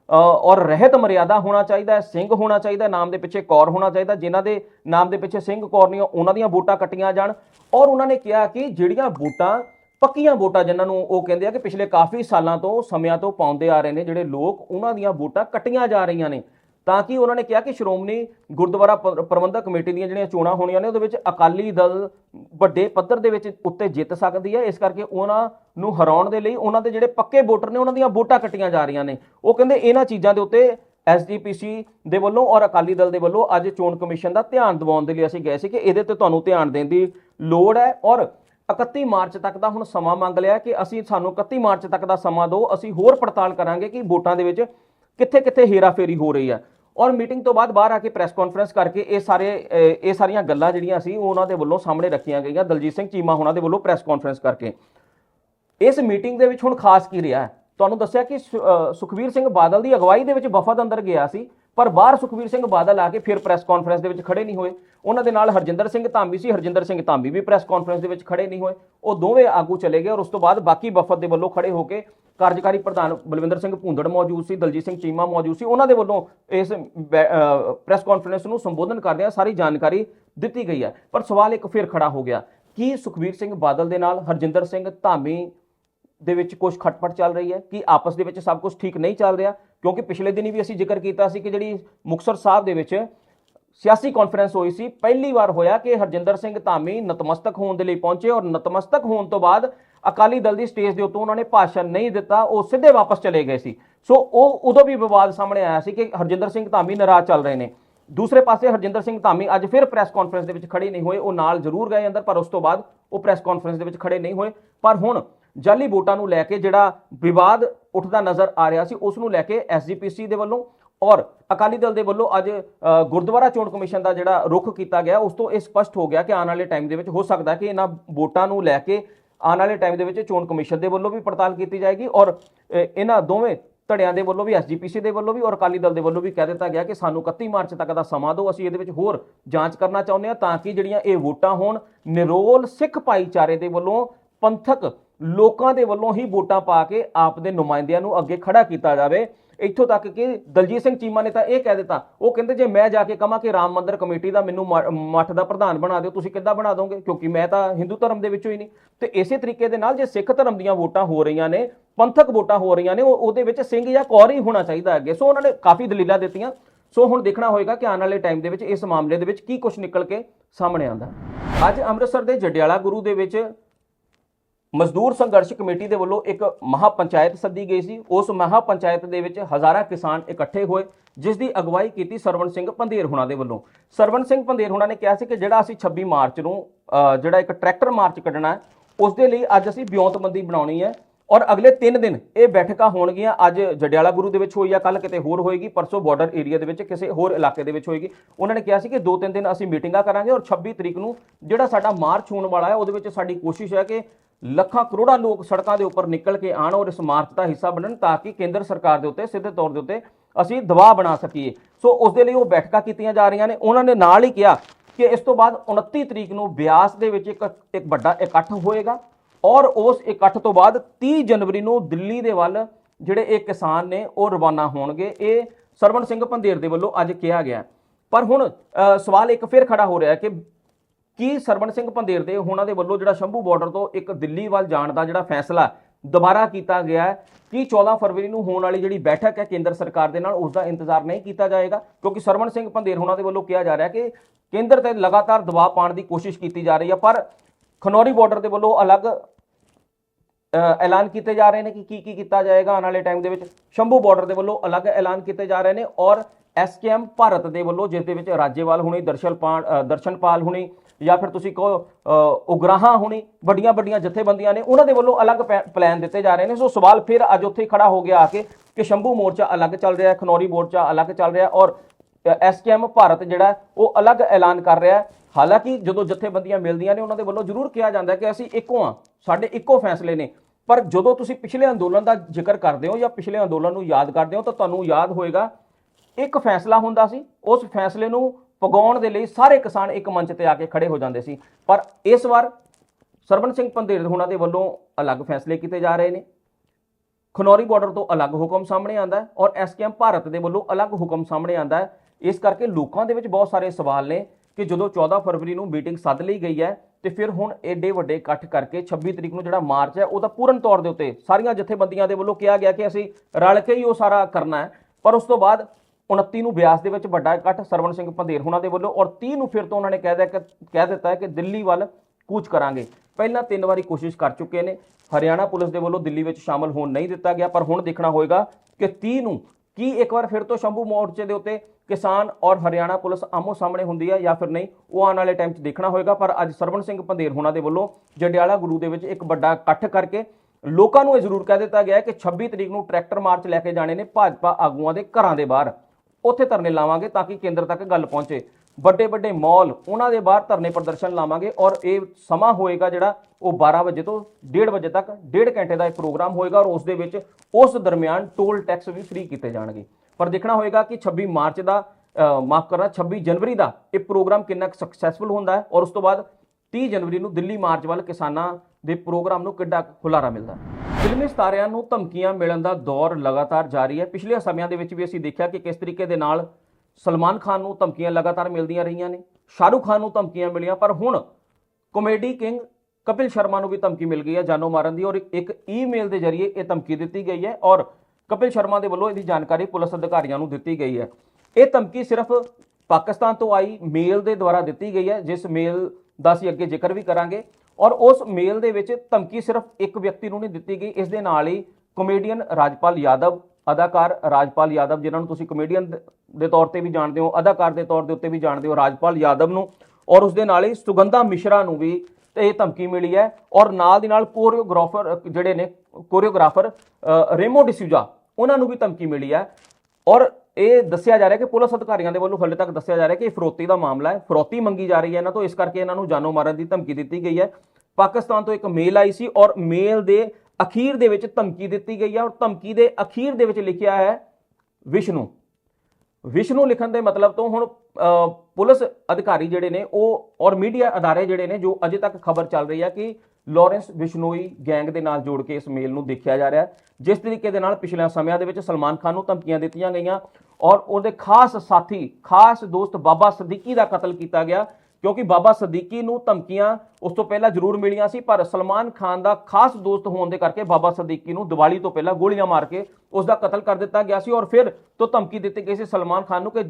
ਔਰ ਰਹਿਤ ਮਰਿਆਦਾ ਹੋਣਾ ਚਾਹੀਦਾ ਹੈ, ਸਿੰਘ ਹੋਣਾ ਚਾਹੀਦਾ ਨਾਮ ਦੇ ਪਿੱਛੇ ਕੌਰ ਹੋਣਾ ਚਾਹੀਦਾ ਜਿਨ੍ਹਾਂ ਦੇ ਨਾਮ ਦੇ ਪਿੱਛੇ ਸਿੰਘ, ਕੌਰ ਨਹੀਂ, ਉਹਨਾਂ ਦੀਆਂ ਵੋਟਾਂ ਕੱਟੀਆਂ ਜਾਣ। ਔਰ ਉਹਨਾਂ ਨੇ ਕਿਹਾ ਕਿ ਜਿਹੜੀਆਂ ਵੋਟਾਂ, ਪੱਕੀਆਂ ਵੋਟਾਂ ਜਿਨ੍ਹਾਂ ਨੂੰ ਉਹ ਕਹਿੰਦੇ ਆ ਕਿ ਪਿਛਲੇ ਕਾਫੀ ਸਾਲਾਂ ਤੋਂ, ਸਮਿਆਂ ਤੋਂ ਪਾਉਂਦੇ ਆ ਰਹੇ ਨੇ, ਜਿਹੜੇ ਲੋਕ, ਉਹਨਾਂ ਦੀਆਂ ਵੋਟਾਂ ਕੱਟੀਆਂ ਜਾ ਰਹੀਆਂ ਨੇ। ਤਾਂ ਕਿ ਉਹਨਾਂ ਨੇ ਕਿਹਾ ਕਿ ਸ਼੍ਰੋਮਣੀ ਗੁਰਦੁਆਰਾ ਪ- ਪ੍ਰਬੰਧਕ ਕਮੇਟੀ ਦੀਆਂ ਜਿਹੜੀਆਂ ਚੋਣਾਂ ਹੋਣੀਆਂ ਨੇ, ਉਹਦੇ ਵਿੱਚ ਅਕਾਲੀ ਦਲ ਵੱਡੇ ਪੱਧਰ ਦੇ ਵਿੱਚ ਉੱਤੇ ਜਿੱਤ ਸਕਦੀ ਹੈ। ਇਸ ਕਰਕੇ ਉਹਨਾਂ ਨੂੰ ਹਰਾਉਣ ਦੇ ਲਈ ਉਹਨਾਂ ਦੇ ਜਿਹੜੇ ਪੱਕੇ ਵੋਟਰ ਨੇ, ਉਹਨਾਂ ਦੀਆਂ ਵੋਟਾਂ ਕੱਟੀਆਂ ਜਾ ਰਹੀਆਂ ਨੇ। ਉਹ ਕਹਿੰਦੇ ਇਹਨਾਂ ਚੀਜ਼ਾਂ ਦੇ ਉੱਤੇ ਐਸਜੀਪੀਸੀ ਦੇ ਵੱਲੋਂ ਔਰ ਅਕਾਲੀ ਦਲ ਦੇ ਵੱਲੋਂ ਅੱਜ ਚੋਣ ਕਮਿਸ਼ਨ ਦਾ ਧਿਆਨ ਦਿਵਾਉਣ ਦੇ ਲਈ ਅਸੀਂ ਗਏ ਸੀ ਕਿ ਇਹਦੇ ਤੇ ਤੁਹਾਨੂੰ ਧਿਆਨ ਦੇਣ ਦੀ ਲੋੜ ਹੈ ਔਰ 31 ਮਾਰਚ ਤੱਕ ਦਾ ਹੁਣ ਸਮਾਂ ਮੰਗ ਲਿਆ ਕਿ ਅਸੀਂ ਸਾਨੂੰ 31 ਮਾਰਚ ਤੱਕ ਦਾ ਸਮਾਂ ਦਿਓ। ਅਸੀਂ ਹੋਰ ਪੜਤਾਲ ਕਰਾਂਗੇ ਕਿ ਵੋਟਾਂ ਦੇ ਵਿੱਚ ਕਿੱਥੇ ਕਿੱਥੇ ਹੇਰਾਫੇਰੀ ਹੋ ਰਹੀ ਹੈ। ਔਰ ਮੀਟਿੰਗ ਤੋਂ ਬਾਅਦ ਬਾਹਰ ਆ ਕੇ ਪ੍ਰੈਸ ਕਾਨਫਰੰਸ ਕਰਕੇ ਇਹ ਸਾਰੇ ਇਹ ਸਾਰੀਆਂ ਗੱਲਾਂ ਜਿਹੜੀਆਂ ਸੀ, ਉਹ ਉਹਨਾਂ ਦੇ ਵੱਲੋਂ ਸਾਹਮਣੇ ਰੱਖੀਆਂ ਗਈਆਂ। ਦਲਜੀਤ ਸਿੰਘ ਚੀਮਾ ਹੋਣਾ ਦੇ ਵੱਲੋਂ ਪ੍ਰੈਸ ਕਾਨਫਰੰਸ ਕਰਕੇ। ਇਸ ਮੀਟਿੰਗ ਦੇ ਵਿੱਚ ਹੁਣ ਖਾਸ ਕੀ ਰਿਹਾ ਤੁਹਾਨੂੰ ਦੱਸਿਆ ਕਿ ਸੁ- ਸੁਖਬੀਰ ਸਿੰਘ ਬਾਦਲ ਦੀ ਅਗਵਾਈ ਦੇ ਵਿੱਚ ਵਫਦ ਅੰਦਰ ਗਿਆ ਸੀ। ਪਰ ਬਾਹਰ ਸੁਖਬੀਰ ਸਿੰਘ ਬਾਦਲ ਆ ਕੇ ਫਿਰ ਪ੍ਰੈਸ ਕਾਨਫਰੰਸ ਦੇ ਵਿੱਚ ਖੜੇ ਨਹੀਂ ਹੋਏ। ਉਹਨਾਂ ਦੇ ਨਾਲ ਹਰਜਿੰਦਰ ਸਿੰਘ ਧਾਮੀ ਸੀ, ਹਰਜਿੰਦਰ ਸਿੰਘ ਧਾਮੀ ਵੀ ਪ੍ਰੈਸ ਕਾਨਫਰੰਸ ਦੇ ਵਿੱਚ ਖੜੇ ਨਹੀਂ ਹੋਏ। ਉਹ ਦੋਵੇਂ ਆਗੂ ਚਲੇ ਗਏ ਔਰ ਉਸ ਤੋਂ ਬਾਅਦ ਬਾਕੀ ਵਫਦ ਦੇ ਵੱਲੋਂ ਖੜੇ ਹੋ ਕੇ ਕਾਰਜਕਾਰੀ ਪ੍ਰਧਾਨ ਬਲਵਿੰਦਰ ਸਿੰਘ ਭੁੰਦੜ ਮੌਜੂਦ ਸੀ, ਦਲਜੀਤ ਸਿੰਘ ਚੀਮਾ ਮੌਜੂਦ ਸੀ। ਉਹਨਾਂ ਦੇ ਵੱਲੋਂ ਇਸ ਪ੍ਰੈਸ ਕਾਨਫਰੰਸ ਨੂੰ ਸੰਬੋਧਨ ਕਰਦਿਆਂ ਸਾਰੀ ਜਾਣਕਾਰੀ ਦਿੱਤੀ ਗਈ ਹੈ। ਪਰ ਸਵਾਲ ਇੱਕ ਫਿਰ ਖੜਾ ਹੋ ਗਿਆ, ਕੀ ਸੁਖਬੀਰ ਸਿੰਘ ਬਾਦਲ ਦੇ ਨਾਲ ਹਰਜਿੰਦਰ ਸਿੰਘ ਧਾਮੀ ਦੇ ਵਿੱਚ ਕੁਝ ਖਟਪਟ ਚੱਲ ਰਹੀ ਹੈ? ਕਿ ਆਪਸ ਦੇ ਵਿੱਚ ਸਭ ਕੁਝ ਠੀਕ ਨਹੀਂ ਚੱਲ ਰਿਹਾ? ਕਿਉਂਕਿ ਪਿਛਲੇ ਦਿਨੀ ਵੀ ਅਸੀਂ ਜ਼ਿਕਰ ਕੀਤਾ ਸੀ ਕਿ ਜਿਹੜੀ ਮੁਕਤਸਰ ਸਾਹਿਬ ਦੇ ਵਿੱਚ ਸਿਆਸੀ ਕਾਨਫਰੰਸ ਹੋਈ ਸੀ, ਪਹਿਲੀ ਵਾਰ ਹੋਇਆ ਕਿ ਹਰਜਿੰਦਰ ਸਿੰਘ ਧਾਮੀ ਨਤਮਸਤਕ ਹੋਣ ਦੇ ਲਈ ਪਹੁੰਚੇ ਔਰ ਨਤਮਸਤਕ ਹੋਣ ਤੋਂ ਬਾਅਦ ਅਕਾਲੀ ਦਲ ਦੀ ਸਟੇਜ ਦੇ ਉੱਤੋਂ ਉਹਨਾਂ ਨੇ ਭਾਸ਼ਣ ਨਹੀਂ ਦਿੱਤਾ, ਉਹ ਸਿੱਧੇ ਵਾਪਸ ਚਲੇ ਗਏ ਸੀ। ਸੋ ਉਹ ਉਦੋਂ ਵੀ ਵਿਵਾਦ ਸਾਹਮਣੇ ਆਇਆ ਸੀ ਕਿ ਹਰਜਿੰਦਰ ਸਿੰਘ ਧਾਮੀ ਨਾਰਾਜ਼ ਚੱਲ ਰਹੇ ਨੇ। ਦੂਸਰੇ ਪਾਸੇ ਹਰਜਿੰਦਰ ਸਿੰਘ ਧਾਮੀ ਅੱਜ ਫਿਰ ਪ੍ਰੈਸ ਕਾਨਫਰੰਸ ਦੇ ਵਿੱਚ ਖੜੇ ਨਹੀਂ ਹੋਏ, ਉਹ ਨਾਲ ਜ਼ਰੂਰ ਗਏ ਅੰਦਰ, ਪਰ ਉਸ ਤੋਂ ਬਾਅਦ ਉਹ ਪ੍ਰੈਸ ਕਾਨਫਰੰਸ ਦੇ ਵਿੱਚ ਖੜੇ ਨਹੀਂ ਹੋਏ। ਪਰ ਹੁਣ ਜਾਲੀ ਵੋਟਾਂ ਨੂੰ ਲੈ ਕੇ ਜਿਹੜਾ ਵਿਵਾਦ ਉੱਠਦਾ ਨਜ਼ਰ ਆ ਰਿਹਾ ਸੀ, ਉਸ ਨੂੰ ਲੈ ਕੇ ਐਸਜੀਪੀਸੀ ਦੇ ਵੱਲੋਂ ਔਰ ਅਕਾਲੀ ਦਲ ਦੇ ਵੱਲੋਂ ਅੱਜ ਗੁਰਦੁਆਰਾ ਚੋਣ ਕਮਿਸ਼ਨ ਦਾ ਜਿਹੜਾ ਰੁਖ ਕੀਤਾ ਗਿਆ, ਉਸ ਤੋਂ ਇਹ ਸਪਸ਼ਟ ਹੋ ਗਿਆ ਕਿ ਆਉਣ ਵਾਲੇ ਟਾਈਮ ਦੇ ਵਿੱਚ ਹੋ ਸਕਦਾ ਕਿ ਇਹਨਾਂ ਵੋਟਾਂ ਨੂੰ ਲੈ ਕੇ ਆਉਣ ਵਾਲੇ ਟਾਈਮ ਦੇ ਵਿੱਚ ਚੋਣ ਕਮਿਸ਼ਨ ਦੇ ਵੱਲੋਂ ਵੀ ਪੜਤਾਲ ਕੀਤੀ ਜਾਏਗੀ ਔਰ ਇਹਨਾਂ ਦੋਵੇਂ ਧੜਿਆਂ ਦੇ ਵੱਲੋਂ ਵੀ ਐਸਜੀਪੀਸੀ ਦੇ ਵੱਲੋਂ ਵੀ ਔਰ ਅਕਾਲੀ ਦਲ ਦੇ ਵੱਲੋਂ ਵੀ ਕਹਿ ਦਿੱਤਾ ਗਿਆ ਕਿ ਸਾਨੂੰ 31 ਮਾਰਚ ਤੱਕ ਦਾ ਸਮਾਂ ਦਿਓ, ਅਸੀਂ ਇਹਦੇ ਵਿੱਚ ਹੋਰ ਜਾਂਚ ਕਰਨਾ ਚਾਹੁੰਦੇ ਹਾਂ ਤਾਂ ਕਿ ਜਿਹੜੀਆਂ ਇਹ ਵੋਟਾਂ ਹੋਣ, ਨਿਰੋਲ ਸਿੱਖ ਭਾਈਚਾਰੇ ਦੇ ਵੱਲੋਂ ਪੰਥਕ ਲੋਕਾਂ ਦੇ ਵੱਲੋਂ ਹੀ ਵੋਟਾਂ ਪਾ ਕੇ ਆਪ ਦੇ ਨੁਮਾਇੰਦਿਆਂ ਨੂੰ ਅੱਗੇ ਖੜਾ ਕੀਤਾ ਜਾਵੇ। ਇੱਥੋਂ ਤੱਕ ਕਿ ਦਲਜੀਤ ਸਿੰਘ ਚੀਮਾ ਨੇ ਤਾਂ ਇਹ ਕਹਿ ਦਿੱਤਾ, ਉਹ ਕਹਿੰਦੇ, ਜੇ ਮੈਂ ਜਾ ਕੇ ਕਹਾਂ ਕਿ ਰਾਮ ਮੰਦਰ ਕਮੇਟੀ ਦਾ ਮੈਨੂੰ ਮ- ਮੱਠ ਦਾ ਪ੍ਰਧਾਨ ਬਣਾ ਦਿਓ, ਤੁਸੀਂ ਕਿੱਦਾਂ ਬਣਾ ਦੋਗੇ? ਕਿਉਂਕਿ ਮੈਂ ਤਾਂ ਹਿੰਦੂ ਧਰਮ ਦੇ ਵਿੱਚੋਂ ਹੀ ਨਹੀਂ। ਤੇ ਇਸੇ ਤਰੀਕੇ ਦੇ ਨਾਲ ਜੇ ਸਿੱਖ ਧਰਮ ਦੀਆਂ ਵੋਟਾਂ ਹੋ ਰਹੀਆਂ ਨੇ, ਪੰਥਕ ਵੋਟਾਂ ਹੋ ਰਹੀਆਂ ਨੇ, ਉਹ- ਉਹਦੇ ਵਿੱਚ ਸਿੰਘ ਜਾਂ ਕੌਰ ਹੀ ਹੋਣਾ ਚਾਹੀਦਾ ਅੱਗੇ। ਸੋ ਉਹਨਾਂ ਨੇ ਕਾਫੀ ਦਲੀਲਾਂ ਦਿੱਤੀਆਂ। ਸੋ ਹੁਣ ਦੇਖਣਾ ਹੋਏਗਾ ਕਿ ਆਉਣ ਵਾਲੇ ਟਾਈਮ ਦੇ ਵਿੱਚ ਇਸ ਮਾਮਲੇ ਦੇ ਵਿੱਚ ਕੀ ਕੁਝ ਨਿਕਲ ਕੇ ਸਾਹਮਣੇ ਆਉਂਦਾ। ਅੱਜ ਅੰਮ੍ਰਿਤਸਰ ਦੇ ਜਡਿਆਲਾ ਗੁਰੂ ਦੇ ਵਿੱਚ ਮਜ਼ਦੂਰ ਸੰਘਰਸ਼ ਕਮੇਟੀ ਦੇ ਵੱਲੋਂ ਇੱਕ ਮਹਾ ਪੰਚਾਇਤ ਸੱਦੀ ਗਈ ਸੀ। ਉਸ ਮਹਾ ਪੰਚਾਇਤ ਦੇ ਵਿੱਚ ਹਜ਼ਾਰਾਂ ਕਿਸਾਨ ਇਕੱਠੇ ਹੋਏ, ਜਿਸ ਦੀ ਅਗਵਾਈ ਕੀਤੀ ਸਰਵਣ ਸਿੰਘ ਪੰਧੇਰ ਹੁਣਾਂ ਦੇ ਵੱਲੋਂ। ਸਰਵਣ ਸਿੰਘ ਪੰਧੇਰ ਹੁਣਾਂ ਨੇ ਕਿਹਾ ਸੀ ਕਿ ਜਿਹੜਾ ਅਸੀਂ 26 ਮਾਰਚ ਨੂੰ ਜਿਹੜਾ ਇੱਕ ਟਰੈਕਟਰ ਮਾਰਚ ਕੱਢਣਾ ਹੈ, ਉਸ ਦੇ ਲਈ ਅੱਜ ਅਸੀਂ ਵਿਉਂਤਬੰਦੀ ਬਣਾਉਣੀ ਹੈ ਔਰ ਅਗਲੇ 3 ਦਿਨ ਇਹ ਬੈਠਕਾਂ ਹੋਣਗੀਆਂ। ਅੱਜ ਜਡਿਆਲਾ ਗੁਰੂ ਦੇ ਵਿੱਚ ਹੋਈ ਆ ਕੱਲ ਕਿਤੇ ਹੋਰ ਹੋਏਗੀ, ਪਰਸੋਂ ਬਾਰਡਰ ਏਰੀਆ ਦੇ ਵਿੱਚ ਕਿਸੇ ਹੋਰ ਇਲਾਕੇ ਦੇ ਵਿੱਚ ਹੋਏਗੀ। ਉਹਨਾਂ ਨੇ ਕਿਹਾ ਸੀ ਕਿ 2-3 ਦਿਨ ਅਸੀਂ ਮੀਟਿੰਗਾਂ ਕਰਾਂਗੇ ਔਰ 26 ਤਰੀਕ ਨੂੰ ਜਿਹੜਾ ਸਾਡਾ ਮਾਰਚ ਹੋਣ ਵਾਲਾ ਹੈ, ਉਹਦੇ ਵਿੱਚ ਸਾਡੀ ਕੋਸ਼ਿਸ਼ ਹੈ ਕਿ ਲੱਖਾਂ ਕਰੋੜਾਂ ਲੋਕ ਸੜਕਾਂ ਦੇ ਉੱਪਰ ਨਿਕਲ ਕੇ ਆਣ ਔਰ ਇਸ ਮਾਰਚ ਦਾ ਹਿੱਸਾ ਬਣਨ ਤਾਂ ਕਿ ਕੇਂਦਰ ਸਰਕਾਰ ਦੇ ਉੱਤੇ, ਸਿੱਧੇ ਤੌਰ ਦੇ ਉੱਤੇ ਅਸੀਂ ਦਬਾਅ ਬਣਾ ਸਕੀਏ। ਸੋ ਉਸ ਦੇ ਲਈ ਉਹ ਬੈਠਕਾਂ ਕੀਤੀਆਂ ਜਾ ਰਹੀਆਂ ਨੇ। ਉਹਨਾਂ ਨੇ ਨਾਲ ਹੀ ਕਿਹਾ ਕਿ ਇਸ ਤੋਂ ਬਾਅਦ 29 ਤਰੀਕ ਨੂੰ ਬਿਆਸ ਦੇ ਵਿੱਚ ਇੱਕ ਇੱਕ ਵੱਡਾ ਇਕੱਠ ਹੋਏਗਾ ਔਰ ਉਸ ਇਕੱਠ ਤੋਂ ਬਾਅਦ 30 ਜਨਵਰੀ ਨੂੰ ਦਿੱਲੀ ਦੇ ਵੱਲ ਜਿਹੜੇ ਇਹ ਕਿਸਾਨ ਨੇ ਉਹ ਰਵਾਨਾ ਹੋਣਗੇ। ਇਹ ਸਰਵਣ ਸਿੰਘ ਪੰਧੇਰ ਦੇ ਵੱਲੋਂ ਅੱਜ ਕਿਹਾ ਗਿਆ। ਪਰ ਹੁਣ ਸਵਾਲ ਇੱਕ ਫਿਰ ਖੜਾ ਹੋ ਰਿਹਾ ਹੈ ਕਿ ਕੀ ਸਰਵਣ ਸਿੰਘ ਪੰਧੇਰ ਦੇ ਉਹਨਾਂ ਦੇ ਵੱਲੋਂ ਜਿਹੜਾ ਸ਼ੰਭੂ ਬਾਰਡਰ ਤੋਂ ਇੱਕ ਦਿੱਲੀ ਵੱਲ ਜਾਣ ਦਾ ਜਿਹੜਾ ਫੈਸਲਾ ਦੁਬਾਰਾ ਕੀਤਾ ਗਿਆ ਕਿ 14 ਫਰਵਰੀ ਨੂੰ ਹੋਣ ਵਾਲੀ ਜਿਹੜੀ ਬੈਠਕ ਹੈ ਕੇਂਦਰ ਸਰਕਾਰ ਦੇ ਨਾਲ ਉਸ ਦਾ ਇੰਤਜ਼ਾਰ ਨਹੀਂ ਕੀਤਾ ਜਾਏਗਾ? ਕਿਉਂਕਿ ਸਰਵਣ ਸਿੰਘ ਪੰਧੇਰ ਉਹਨਾਂ ਦੇ ਵੱਲੋਂ ਕਿਹਾ ਜਾ ਰਿਹਾ ਕਿ ਕੇਂਦਰ ਤੇ ਲਗਾਤਾਰ ਦਬਾਅ ਪਾਉਣ ਦੀ ਕੋਸ਼ਿਸ਼ ਕੀਤੀ ਜਾ ਰਹੀ ਹੈ ਪਰ ਖਨੌਰੀ ਬਾਰਡਰ ਦੇ ਵੱਲੋਂ ਅਲੱਗ ਐਲਾਨ ਕੀਤੇ ਜਾ ਰਹੇ ਨੇ ਕਿ ਕੀ ਕੀ ਕੀਤਾ ਜਾਏਗਾ ਆਉਣ ਵਾਲੇ ਟਾਈਮ ਦੇ ਵਿੱਚ? ਸ਼ੰਭੂ ਬਾਰਡਰ ਦੇ ਵੱਲੋਂ ਅਲੱਗ ਐਲਾਨ ਕੀਤੇ ਜਾ ਰਹੇ ਨੇ ਔਰ ਐਸਕੇਐਮ ਭਾਰਤ ਦੇ ਵੱਲੋਂ ਜਿਸ ਦੇ ਵਿੱਚ ਰਾਜੇਵਾਲ ਹੁਣੀ ਦਰਸ਼ਨਪਾਲ ਅ, ਦਰਸ਼ਨਪਾਲ ਹੁਣੀ ਜਾਂ ਫਿਰ ਤੁਸੀਂ ਕਹੋ ਉਗਰਾਹਾਂ ਹੋਣੀ, ਵੱਡੀਆਂ ਵੱਡੀਆਂ ਜਥੇਬੰਦੀਆਂ ਨੇ, ਉਹਨਾਂ ਦੇ ਵੱਲੋਂ ਅਲੱਗ ਪੈ- ਪਲਾਨ ਦਿੱਤੇ ਜਾ ਰਹੇ ਨੇ। ਸੋ ਸਵਾਲ ਫਿਰ ਅੱਜ ਉੱਥੇ ਹੀ ਖੜਾ ਹੋ ਗਿਆ ਆ ਕੇ ਕਿ ਸ਼ੰਭੂ ਮੋਰਚਾ ਅਲੱਗ ਚੱਲ ਰਿਹਾ, ਖਨੌਰੀ ਮੋਰਚਾ ਅਲੱਗ ਚੱਲ ਰਿਹਾ ਹੈ ਔਰ ਐਸਕੇਐਮ ਭਾਰਤ ਜਿਹੜਾ ਉਹ ਅਲੱਗ ਐਲਾਨ ਕਰ ਰਿਹਾ ਹਾਲਾਂਕਿ ਜਦੋਂ ਜਥੇਬੰਦੀਆਂ ਮਿਲਦੀਆਂ ਨੇ, ਉਹਨਾਂ ਦੇ ਵੱਲੋਂ ਜ਼ਰੂਰ ਕਿਹਾ ਜਾਂਦਾ ਕਿ ਅਸੀਂ ਇੱਕੋ ਆ ਸਾਡੇ ਇੱਕੋ ਫੈਸਲੇ ਨੇ। ਪਰ ਜਦੋਂ ਤੁਸੀਂ ਪਿਛਲੇ ਅੰਦੋਲਨ ਦਾ ਜ਼ਿਕਰ ਕਰਦੇ ਹੋ ਜਾਂ ਪਿਛਲੇ ਅੰਦੋਲਨ ਨੂੰ ਯਾਦ ਕਰਦੇ ਹੋ, ਤਾਂ ਤੁਹਾਨੂੰ ਯਾਦ ਹੋਏਗਾ, ਇੱਕ ਫੈਸਲਾ ਹੁੰਦਾ ਸੀ, ਉਸ ਫੈਸਲੇ ਨੂੰ ਪਗਾਉਣ ਦੇ ਲਈ ਸਾਰੇ ਕਿਸਾਨ ਇੱਕ ਮੰਚ ਤੇ ਆ ਕੇ ਖੜੇ ਹੋ ਜਾਂਦੇ ਸੀ। ਪਰ ਇਸ ਵਾਰ ਸਰਵਨ ਸਿੰਘ ਪੰਧੇਰ ਹੋਣਾ ਦੇ ਵੱਲੋਂ ਅਲੱਗ ਫੈਸਲੇ ਕੀਤੇ ਜਾ ਰਹੇ ਨੇ। ਖਨੌਰੀ ਬਾਰਡਰ ਤੋਂ ਅਲੱਗ ਹੁਕਮ ਸਾਹਮਣੇ ਆਂਦਾ ਹੈ ਔਰ ਐਸਕੇਐਮ ਭਾਰਤ ਦੇ ਵੱਲੋਂ ਅਲੱਗ ਹੁਕਮ ਸਾਹਮਣੇ ਆਂਦਾ ਹੈ। ਇਸ ਕਰਕੇ ਲੋਕਾਂ ਦੇ ਵਿੱਚ ਬਹੁਤ ਸਾਰੇ ਸਵਾਲ ਨੇ ਕਿ ਜਦੋਂ 14 ਫਰਵਰੀ ਨੂੰ ਮੀਟਿੰਗ ਸੱਦ ਲਈ ਗਈ ਹੈ, ਤੇ ਫਿਰ ਹੁਣ ਐਡੇ ਵੱਡੇ ਇਕੱਠ ਕਰਕੇ 26 ਤਰੀਕ ਨੂੰ ਜਿਹੜਾ ਮਾਰਚ ਹੈ, ਉਹਦਾ ਪੂਰਨ ਤੌਰ ਦੇ ਉੱਤੇ ਸਾਰੀਆਂ ਜਥੇਬੰਦੀਆਂ ਦੇ ਵੱਲੋਂ ਕਿਹਾ ਗਿਆ ਕਿ ਅਸੀਂ ਰਲ ਕੇ ਹੀ ਉਹ ਸਾਰਾ ਕਰਨਾ ਹੈ। ਪਰ ਉਸ ਤੋਂ ਬਾਅਦ 29 ਨੂੰ ਬਿਆਸ ਦੇ ਵਿੱਚ ਵੱਡਾ ਇਕੱਠ ਸਰਵਣ ਸਿੰਘ ਪੰਧੇਰ ਹੋਣਾ ਦੇ ਵੱਲੋਂ ਔਰ 30 ਨੂੰ ਫਿਰ ਤੋਂ ਉਹਨਾਂ ਨੇ ਕਹਿ ਦਿੱਤਾ ਕਿ ਕਹਿ ਦਿੱਤਾ ਹੈ ਕਿ ਦਿੱਲੀ ਵੱਲ ਕੂਚ ਕਰਾਂਗੇ। ਪਹਿਲਾਂ ਤਿੰਨ ਵਾਰੀ ਕੋਸ਼ਿਸ਼ ਕਰ ਚੁੱਕੇ ਨੇ। ਹਰਿਆਣਾ ਪੁਲਿਸ ਦੇ ਵੱਲੋਂ ਦਿੱਲੀ ਵਿੱਚ ਸ਼ਾਮਲ ਹੋਣ ਨਹੀਂ ਦਿੱਤਾ ਗਿਆ, ਪਰ ਹੁਣ ਦੇਖਣਾ ਹੋਏਗਾ ਕਿ 30 ਨੂੰ ਕੀ ਇੱਕ ਵਾਰ ਫਿਰ ਤੋਂ ਸ਼ੰਭੂ ਮੋਰਚੇ ਦੇ ਉੱਤੇ ਕਿਸਾਨ ਔਰ ਹਰਿਆਣਾ ਪੁਲਿਸ ਆਮੋ ਸਾਹਮਣੇ ਹੁੰਦੀ ਹੈ ਜਾਂ ਫਿਰ ਨਹੀਂ, ਉਹ ਆਉਣ ਵਾਲੇ ਟਾਈਮ 'ਚ ਦੇਖਣਾ ਹੋਏਗਾ। ਪਰ ਅੱਜ ਸਰਵਣ ਸਿੰਘ ਪੰਧੇਰ ਹੋਣਾ ਦੇ ਵੱਲੋਂ ਜੰਡਿਆਲਾ ਗੁਰੂ ਦੇ ਵਿੱਚ ਇੱਕ ਵੱਡਾ ਇਕੱਠ ਕਰਕੇ ਲੋਕਾਂ ਨੂੰ ਇਹ ਜ਼ਰੂਰ ਕਹਿ ਦਿੱਤਾ ਗਿਆ ਕਿ 26 ਤਰੀਕ ਨੂੰ ਟਰੈਕਟਰ ਮਾਰਚ ਲੈ ਕੇ ਜਾਣੇ ਨੇ ਭਾਜਪਾ ਆਗੂਆਂ ਦੇ ਘਰਾਂ ਦੇ ਬਾਹਰ। ਉੱਥੇ ਧਰਨੇ ਲਾਵਾਂਗੇ ਤਾਂ ਕਿ ਕੇਂਦਰ ਤੱਕ ਗੱਲ ਪਹੁੰਚੇ ਵੱਡੇ ਵੱਡੇ ਮਾਲ, ਉਹਨਾਂ ਦੇ ਬਾਹਰ ਧਰਨੇ ਪ੍ਰਦਰਸ਼ਨ ਲਾਵਾਂਗੇ ਔਰ ਇਹ ਸਮਾਂ ਹੋਏਗਾ ਜਿਹੜਾ ਉਹ 12 ਵਜੇ ਤੋਂ 1:30 ਵਜੇ ਤੱਕ, ਡੇਢ ਘੰਟੇ ਦਾ ਇਹ ਪ੍ਰੋਗਰਾਮ ਹੋਏਗਾ ਔਰ ਉਸ ਦੇ ਵਿੱਚ ਉਸ ਦਰਮਿਆਨ ਟੋਲ ਟੈਕਸ ਵੀ ਫ੍ਰੀ ਕੀਤੇ ਜਾਣਗੇ ਪਰ ਦੇਖਣਾ ਹੋਏਗਾ ਕਿ 26 ਮਾਰਚ ਦਾ ਮਾਫ ਕਰਨਾ 26 ਜਨਵਰੀ ਦਾ ਇਹ ਪ੍ਰੋਗਰਾਮ ਕਿੰਨਾ ਸਕਸੈਸਫੁਲ ਹੁੰਦਾ ਹੈ ਔਰ ਉਸ ਤੋਂ ਬਾਅਦ 30 ਜਨਵਰੀ ਨੂੰ ਦਿੱਲੀ ਮਾਰਚ ਵੱਲ ਕਿਸਾਨਾਂ ਦੇ ਪ੍ਰੋਗਰਾਮ ਨੂੰ ਕਿੱਡਾ ਹੁਲਾਰਾ ਮਿਲਦਾ ਹੈ। ਫਿਲਮੀ ਸਤਾਰਿਆਂ ਨੂੰ ਧਮਕੀਆਂ ਮਿਲਣ ਦਾ ਦੌਰ ਲਗਾਤਾਰ ਜਾਰੀ ਹੈ। ਪਿਛਲੇ ਸਮਿਆਂ ਦੇ ਵਿੱਚ ਵੀ ਅਸੀਂ ਦੇਖਿਆ ਕਿ ਕਿਸ ਤਰੀਕੇ ਦੇ ਨਾਲ ਸਲਮਾਨ ਖਾਨ ਨੂੰ ਧਮਕੀਆਂ ਲਗਾਤਾਰ ਮਿਲਦੀਆਂ ਰਹੀਆਂ ਨੇ। ਸ਼ਾਹਰੁਖ ਖਾਨ ਨੂੰ ਧਮਕੀਆਂ ਮਿਲੀਆਂ, ਪਰ ਹੁਣ ਕਾਮੇਡੀ ਕਿੰਗ ਕਪਿਲ ਸ਼ਰਮਾ ਨੂੰ ਵੀ ਧਮਕੀ ਮਿਲ ਗਈ ਹੈ ਜਾਨੋ ਮਾਰਨ ਦੀ ਔਰ ਇੱਕ ਈਮੇਲ ਦੇ ਜ਼ਰੀਏ ਇਹ ਧਮਕੀ ਦਿੱਤੀ ਗਈ ਹੈ ਔਰ ਕਪਿਲ ਸ਼ਰਮਾ ਦੇ ਵੱਲੋਂ ਇਹਦੀ ਜਾਣਕਾਰੀ ਪੁਲਿਸ ਅਧਿਕਾਰੀਆਂ ਨੂੰ ਦਿੱਤੀ ਗਈ ਹੈ। ਇਹ ਧਮਕੀ ਸਿਰਫ ਪਾਕਿਸਤਾਨ ਤੋਂ ਆਈ ਮੇਲ ਦੇ ਦੁਆਰਾ ਦਿੱਤੀ ਗਈ ਹੈ, ਜਿਸ ਮੇਲ ਦਾ ਅਸੀਂ ਅੱਗੇ ਜ਼ਿਕਰ ਵੀ ਕਰਾਂਗੇ। ਔਰ ਉਸ ਮੇਲ ਦੇ ਵਿੱਚ ਧਮਕੀ ਸਿਰਫ ਇੱਕ ਵਿਅਕਤੀ ਨੂੰ ਨਹੀਂ ਦਿੱਤੀ ਗਈ, ਇਸ ਦੇ ਨਾਲ ਹੀ ਕਮੇਡੀਅਨ ਰਾਜਪਾਲ ਯਾਦਵ, ਅਦਾਕਾਰ ਰਾਜਪਾਲ ਯਾਦਵ, ਜਿਨ੍ਹਾਂ ਨੂੰ ਤੁਸੀਂ ਕਮੇਡੀਅਨ ਦੇ ਤੌਰ ਤੇ ਵੀ ਜਾਣਦੇ ਹੋ, ਅਦਾਕਾਰ ਦੇ ਤੌਰ ਦੇ ਉੱਤੇ ਵੀ ਜਾਣਦੇ ਹੋ, ਰਾਜਪਾਲ ਯਾਦਵ ਨੂੰ, ਔਰ ਉਸ ਦੇ ਨਾਲ ਹੀ ਸੁਗੰਧਾ ਮਿਸ਼ਰਾ ਨੂੰ ਵੀ ਇਹ ਧਮਕੀ ਮਿਲੀ ਹੈ, ਔਰ ਨਾਲ ਦੀ ਨਾਲ ਕੋਰੀਓਗ੍ਰਾਫਰ ਜਿਹੜੇ ਨੇ ਕੋਰੀਓਗ੍ਰਾਫਰ ਰੇਮੋ ਡਿਸੂਜਾ, ਉਹਨਾਂ ਨੂੰ ਵੀ ਧਮਕੀ ਮਿਲੀ ਹੈ ਔਰ ਇਹ ਦੱਸਿਆ ਜਾ ਰਿਹਾ ਕਿ ਪੁਲਿਸ ਅਧਿਕਾਰੀਆਂ ਦੇ ਵੱਲੋਂ ਹਾਲੇ ਤੱਕ ਦੱਸਿਆ ਜਾ ਰਿਹਾ ਕਿ ਇਹ ਫਰੋਤੀ ਦਾ ਮਾਮਲਾ ਹੈ। ਫਰੋਤੀ ਮੰਗੀ ਜਾ ਰਹੀ ਹੈ ਇਹਨਾਂ ਤੋਂ। ਇਸ ਕਰਕੇ ਇਹਨਾਂ ਨੂੰ ਜਾਨੋਂ ਮਾਰਨ ਦੀ ਧਮਕੀ ਦਿੱਤੀ ਗਈ ਹੈ। ਪਾਕਿਸਤਾਨ ਤੋਂ ਇੱਕ ਮੇਲ ਆਈ ਸੀ ਔਰ ਮੇਲ ਦੇ ਅਖੀਰ ਦੇ ਵਿੱਚ ਧਮਕੀ ਦਿੱਤੀ ਗਈ ਹੈ ਔਰ ਧਮਕੀ ਦੇ ਅਖੀਰ ਦੇ ਵਿੱਚ ਲਿਖਿਆ ਹੈ ਵਿਸ਼ਨੂੰ। ਵਿਸ਼ਨੂੰ ਲਿਖਣ ਦੇ ਮਤਲਬ ਤੋਂ ਹੁਣ ਪੁਲਿਸ ਅਧਿਕਾਰੀ ਜਿਹੜੇ ਨੇ ਉਹ ਔਰ ਮੀਡੀਆ ਅਦਾਰੇ ਜਿਹੜੇ ਨੇ ਜੋ ਅਜੇ ਤੱਕ ਖਬਰ ਚੱਲ ਰਹੀ ਹੈ ਕਿ ਲਾਰੈਂਸ ਬਿਸ਼ਨੋਈ ਗੈਂਗ ਦੇ ਨਾਲ ਜੋੜ ਕੇ ਇਸ ਮੇਲ ਨੂੰ ਦੇਖਿਆ ਜਾ ਰਿਹਾ ਹੈ। ਜਿਸ ਤਰੀਕੇ ਦੇ ਨਾਲ ਪਿਛਲੇ ਸਮਿਆਂ ਦੇ ਵਿੱਚ ਸਲਮਾਨ ਖਾਨ ਨੂੰ ਧਮਕੀਆਂ ਦਿੱਤੀਆਂ ਗਈਆਂ ਔਰ ਉਹਦੇ ਖਾਸ ਸਾਥੀ, ਖਾਸ ਦੋਸਤ ਬਾਬਾ ਸਦੀਕੀ ਦਾ ਕਤਲ ਕੀਤਾ ਗਿਆ ਕਿਉਂਕਿ ਬਾਬਾ ਸਦੀਕੀ ਨੂੰ ਧਮਕੀਆਂ ਉਸ ਤੋਂ ਪਹਿਲਾਂ ਜ਼ਰੂਰ ਮਿਲੀਆਂ ਸੀ, ਪਰ ਸਲਮਾਨ ਖਾਨ ਦਾ ਖਾਸ ਦੋਸਤ ਹੋਣ ਦੇ ਕਰਕੇ ਬਾਬਾ ਸਦੀਕੀ ਨੂੰ ਦੀਵਾਲੀ ਤੋਂ ਪਹਿਲਾਂ ਗੋਲੀਆਂ ਮਾਰ ਕੇ ਉਸ ਦਾ ਕਤਲ ਕਰ ਦਿੱਤਾ ਗਿਆ ਸੀ ਔਰ ਫਿਰ ਤੋਂ ਧਮਕੀ ਦਿੱਤੀ ਗਈ ਸੀ ਸਲਮਾਨ ਖਾਨ ਨੂੰ ਕਿ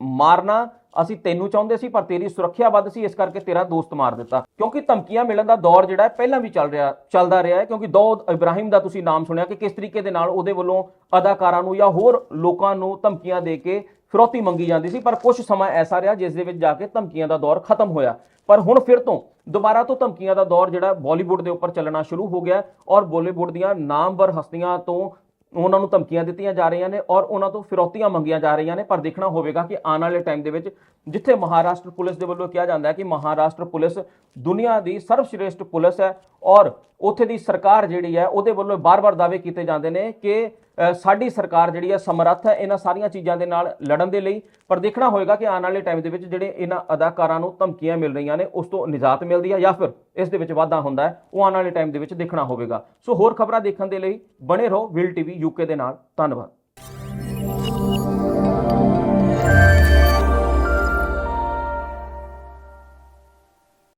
ਮਾਰਨਾ ਅਸੀਂ ਤੈਨੂੰ ਚਾਹੁੰਦੇ ਸੀ, ਪਰ ਤੇਰੀ ਸੁਰੱਖਿਆ ਵੱਧ ਸੀ, ਇਸ ਕਰਕੇ ਤੇਰਾ ਦੋਸਤ ਮਾਰ ਦਿੱਤਾ। ਕਿਉਂਕਿ ਧਮਕੀਆਂ ਮਿਲਣ ਦਾ ਦੌਰ ਜਿਹੜਾ ਹੈ, ਪਹਿਲਾਂ ਵੀ ਚੱਲ ਰਿਹਾ, ਚੱਲਦਾ ਰਿਹਾ ਹੈ, ਕਿਉਂਕਿ ਦੌਦ ਇਬਰਾਹਿਮ ਦਾ ਤੁਸੀਂ ਨਾਮ ਸੁਣਿਆ ਕਿ ਕਿਸ ਤਰੀਕੇ ਦੇ ਨਾਲ ਉਹਦੇ ਵੱਲੋਂ ਅਦਾਕਾਰਾਂ ਨੂੰ ਜਾਂ ਹੋਰ ਲੋਕਾਂ ਨੂੰ ਧਮਕੀਆਂ ਦੇ ਕੇ ਫਿਰੌਤੀ ਮੰਗੀ ਜਾਂਦੀ ਸੀ, ਪਰ ਕੁਝ ਸਮਾਂ ਐਸਾ ਰਿਹਾ ਜਿਸ ਦੇ ਵਿੱਚ ਜਾ ਕੇ ਧਮਕੀਆਂ ਦਾ ਦੌਰ ਖਤਮ ਹੋਇਆ। ਪਰ ਹੁਣ ਫਿਰ ਤੋਂ ਦੁਬਾਰਾ ਤੋਂ ਧਮਕੀਆਂ ਦਾ ਦੌਰ ਜਿਹੜਾ ਬਾਲੀਵੁੱਡ ਦੇ ਉੱਪਰ ਚੱਲਣਾ ਸ਼ੁਰੂ ਹੋ ਗਿਆ ਔਰ ਬਾਲੀਵੁੱਡ ਦੀਆਂ ਨਾਮਵਰ ਹਸਤੀਆਂ ਤੋਂ ਉਹਨਾਂ ਨੂੰ ਧਮਕੀਆਂ ਦਿੱਤੀਆਂ ਜਾ ਰਹੀਆਂ ਨੇ ਔਰ ਉਹਨਾਂ ਤੋਂ ਫਿਰੌਤੀਆਂ ਮੰਗੀਆਂ ਜਾ ਰਹੀਆਂ ਨੇ, ਪਰ ਦੇਖਣਾ ਹੋਵੇਗਾ ਕਿ ਆਉਣ ਵਾਲੇ ਟਾਈਮ ਦੇ ਵਿੱਚ ਜਿੱਥੇ ਮਹਾਰਾਸ਼ਟਰ ਪੁਲਿਸ ਦੇ ਵੱਲੋਂ ਕਿਹਾ ਜਾਂਦਾ ਹੈ ਕਿ ਮਹਾਰਾਸ਼ਟਰ ਪੁਲਿਸ ਦੁਨੀਆ ਦੀ ਸਰਵਸ਼੍ਰੇਸ਼ਟ ਪੁਲਿਸ ਹੈ ਔਰ ਉੱਥੇ ਦੀ ਸਰਕਾਰ ਜਿਹੜੀ ਹੈ, ਉਹਦੇ ਵੱਲੋਂ ਬਾਰ-ਬਾਰ ਦਾਅਵੇ ਕੀਤੇ ਜਾਂਦੇ ਨੇ ਕਿ ਸਾਡੀ ਸਰਕਾਰ ਜਿਹੜੀ ਹੈ ਸਮਰੱਥ ਹੈ ਇਹਨਾਂ ਸਾਰੀਆਂ ਚੀਜ਼ਾਂ ਦੇ ਨਾਲ ਲੜਨ ਦੇ ਲਈ। ਪਰ ਦੇਖਣਾ ਹੋਏਗਾ ਕਿ ਆਉਣ ਵਾਲੇ ਟਾਈਮ ਦੇ ਵਿੱਚ ਜਿਹੜੇ ਇਹਨਾਂ ਅਦਾਕਾਰਾਂ ਨੂੰ ਧਮਕੀਆਂ ਮਿਲ ਰਹੀਆਂ ਨੇ, ਉਸ ਤੋਂ ਨਿਜਾਤ ਮਿਲਦੀ ਹੈ ਜਾਂ ਫਿਰ ਇਸ ਦੇ ਵਿੱਚ ਵਾਧਾ ਹੁੰਦਾ ਹੈ, ਉਹ ਆਉਣ ਵਾਲੇ ਟਾਈਮ ਦੇ ਵਿੱਚ ਦੇਖਣਾ ਹੋਵੇਗਾ। ਸੋ ਹੋਰ ਖਬਰਾਂ ਦੇਖਣ ਦੇ ਲਈ ਬਣੇ ਰਹੋ ਵਿਲ ਟੀਵੀ ਯੂਕੇ ਦੇ ਨਾਲ। ਧੰਨਵਾਦ।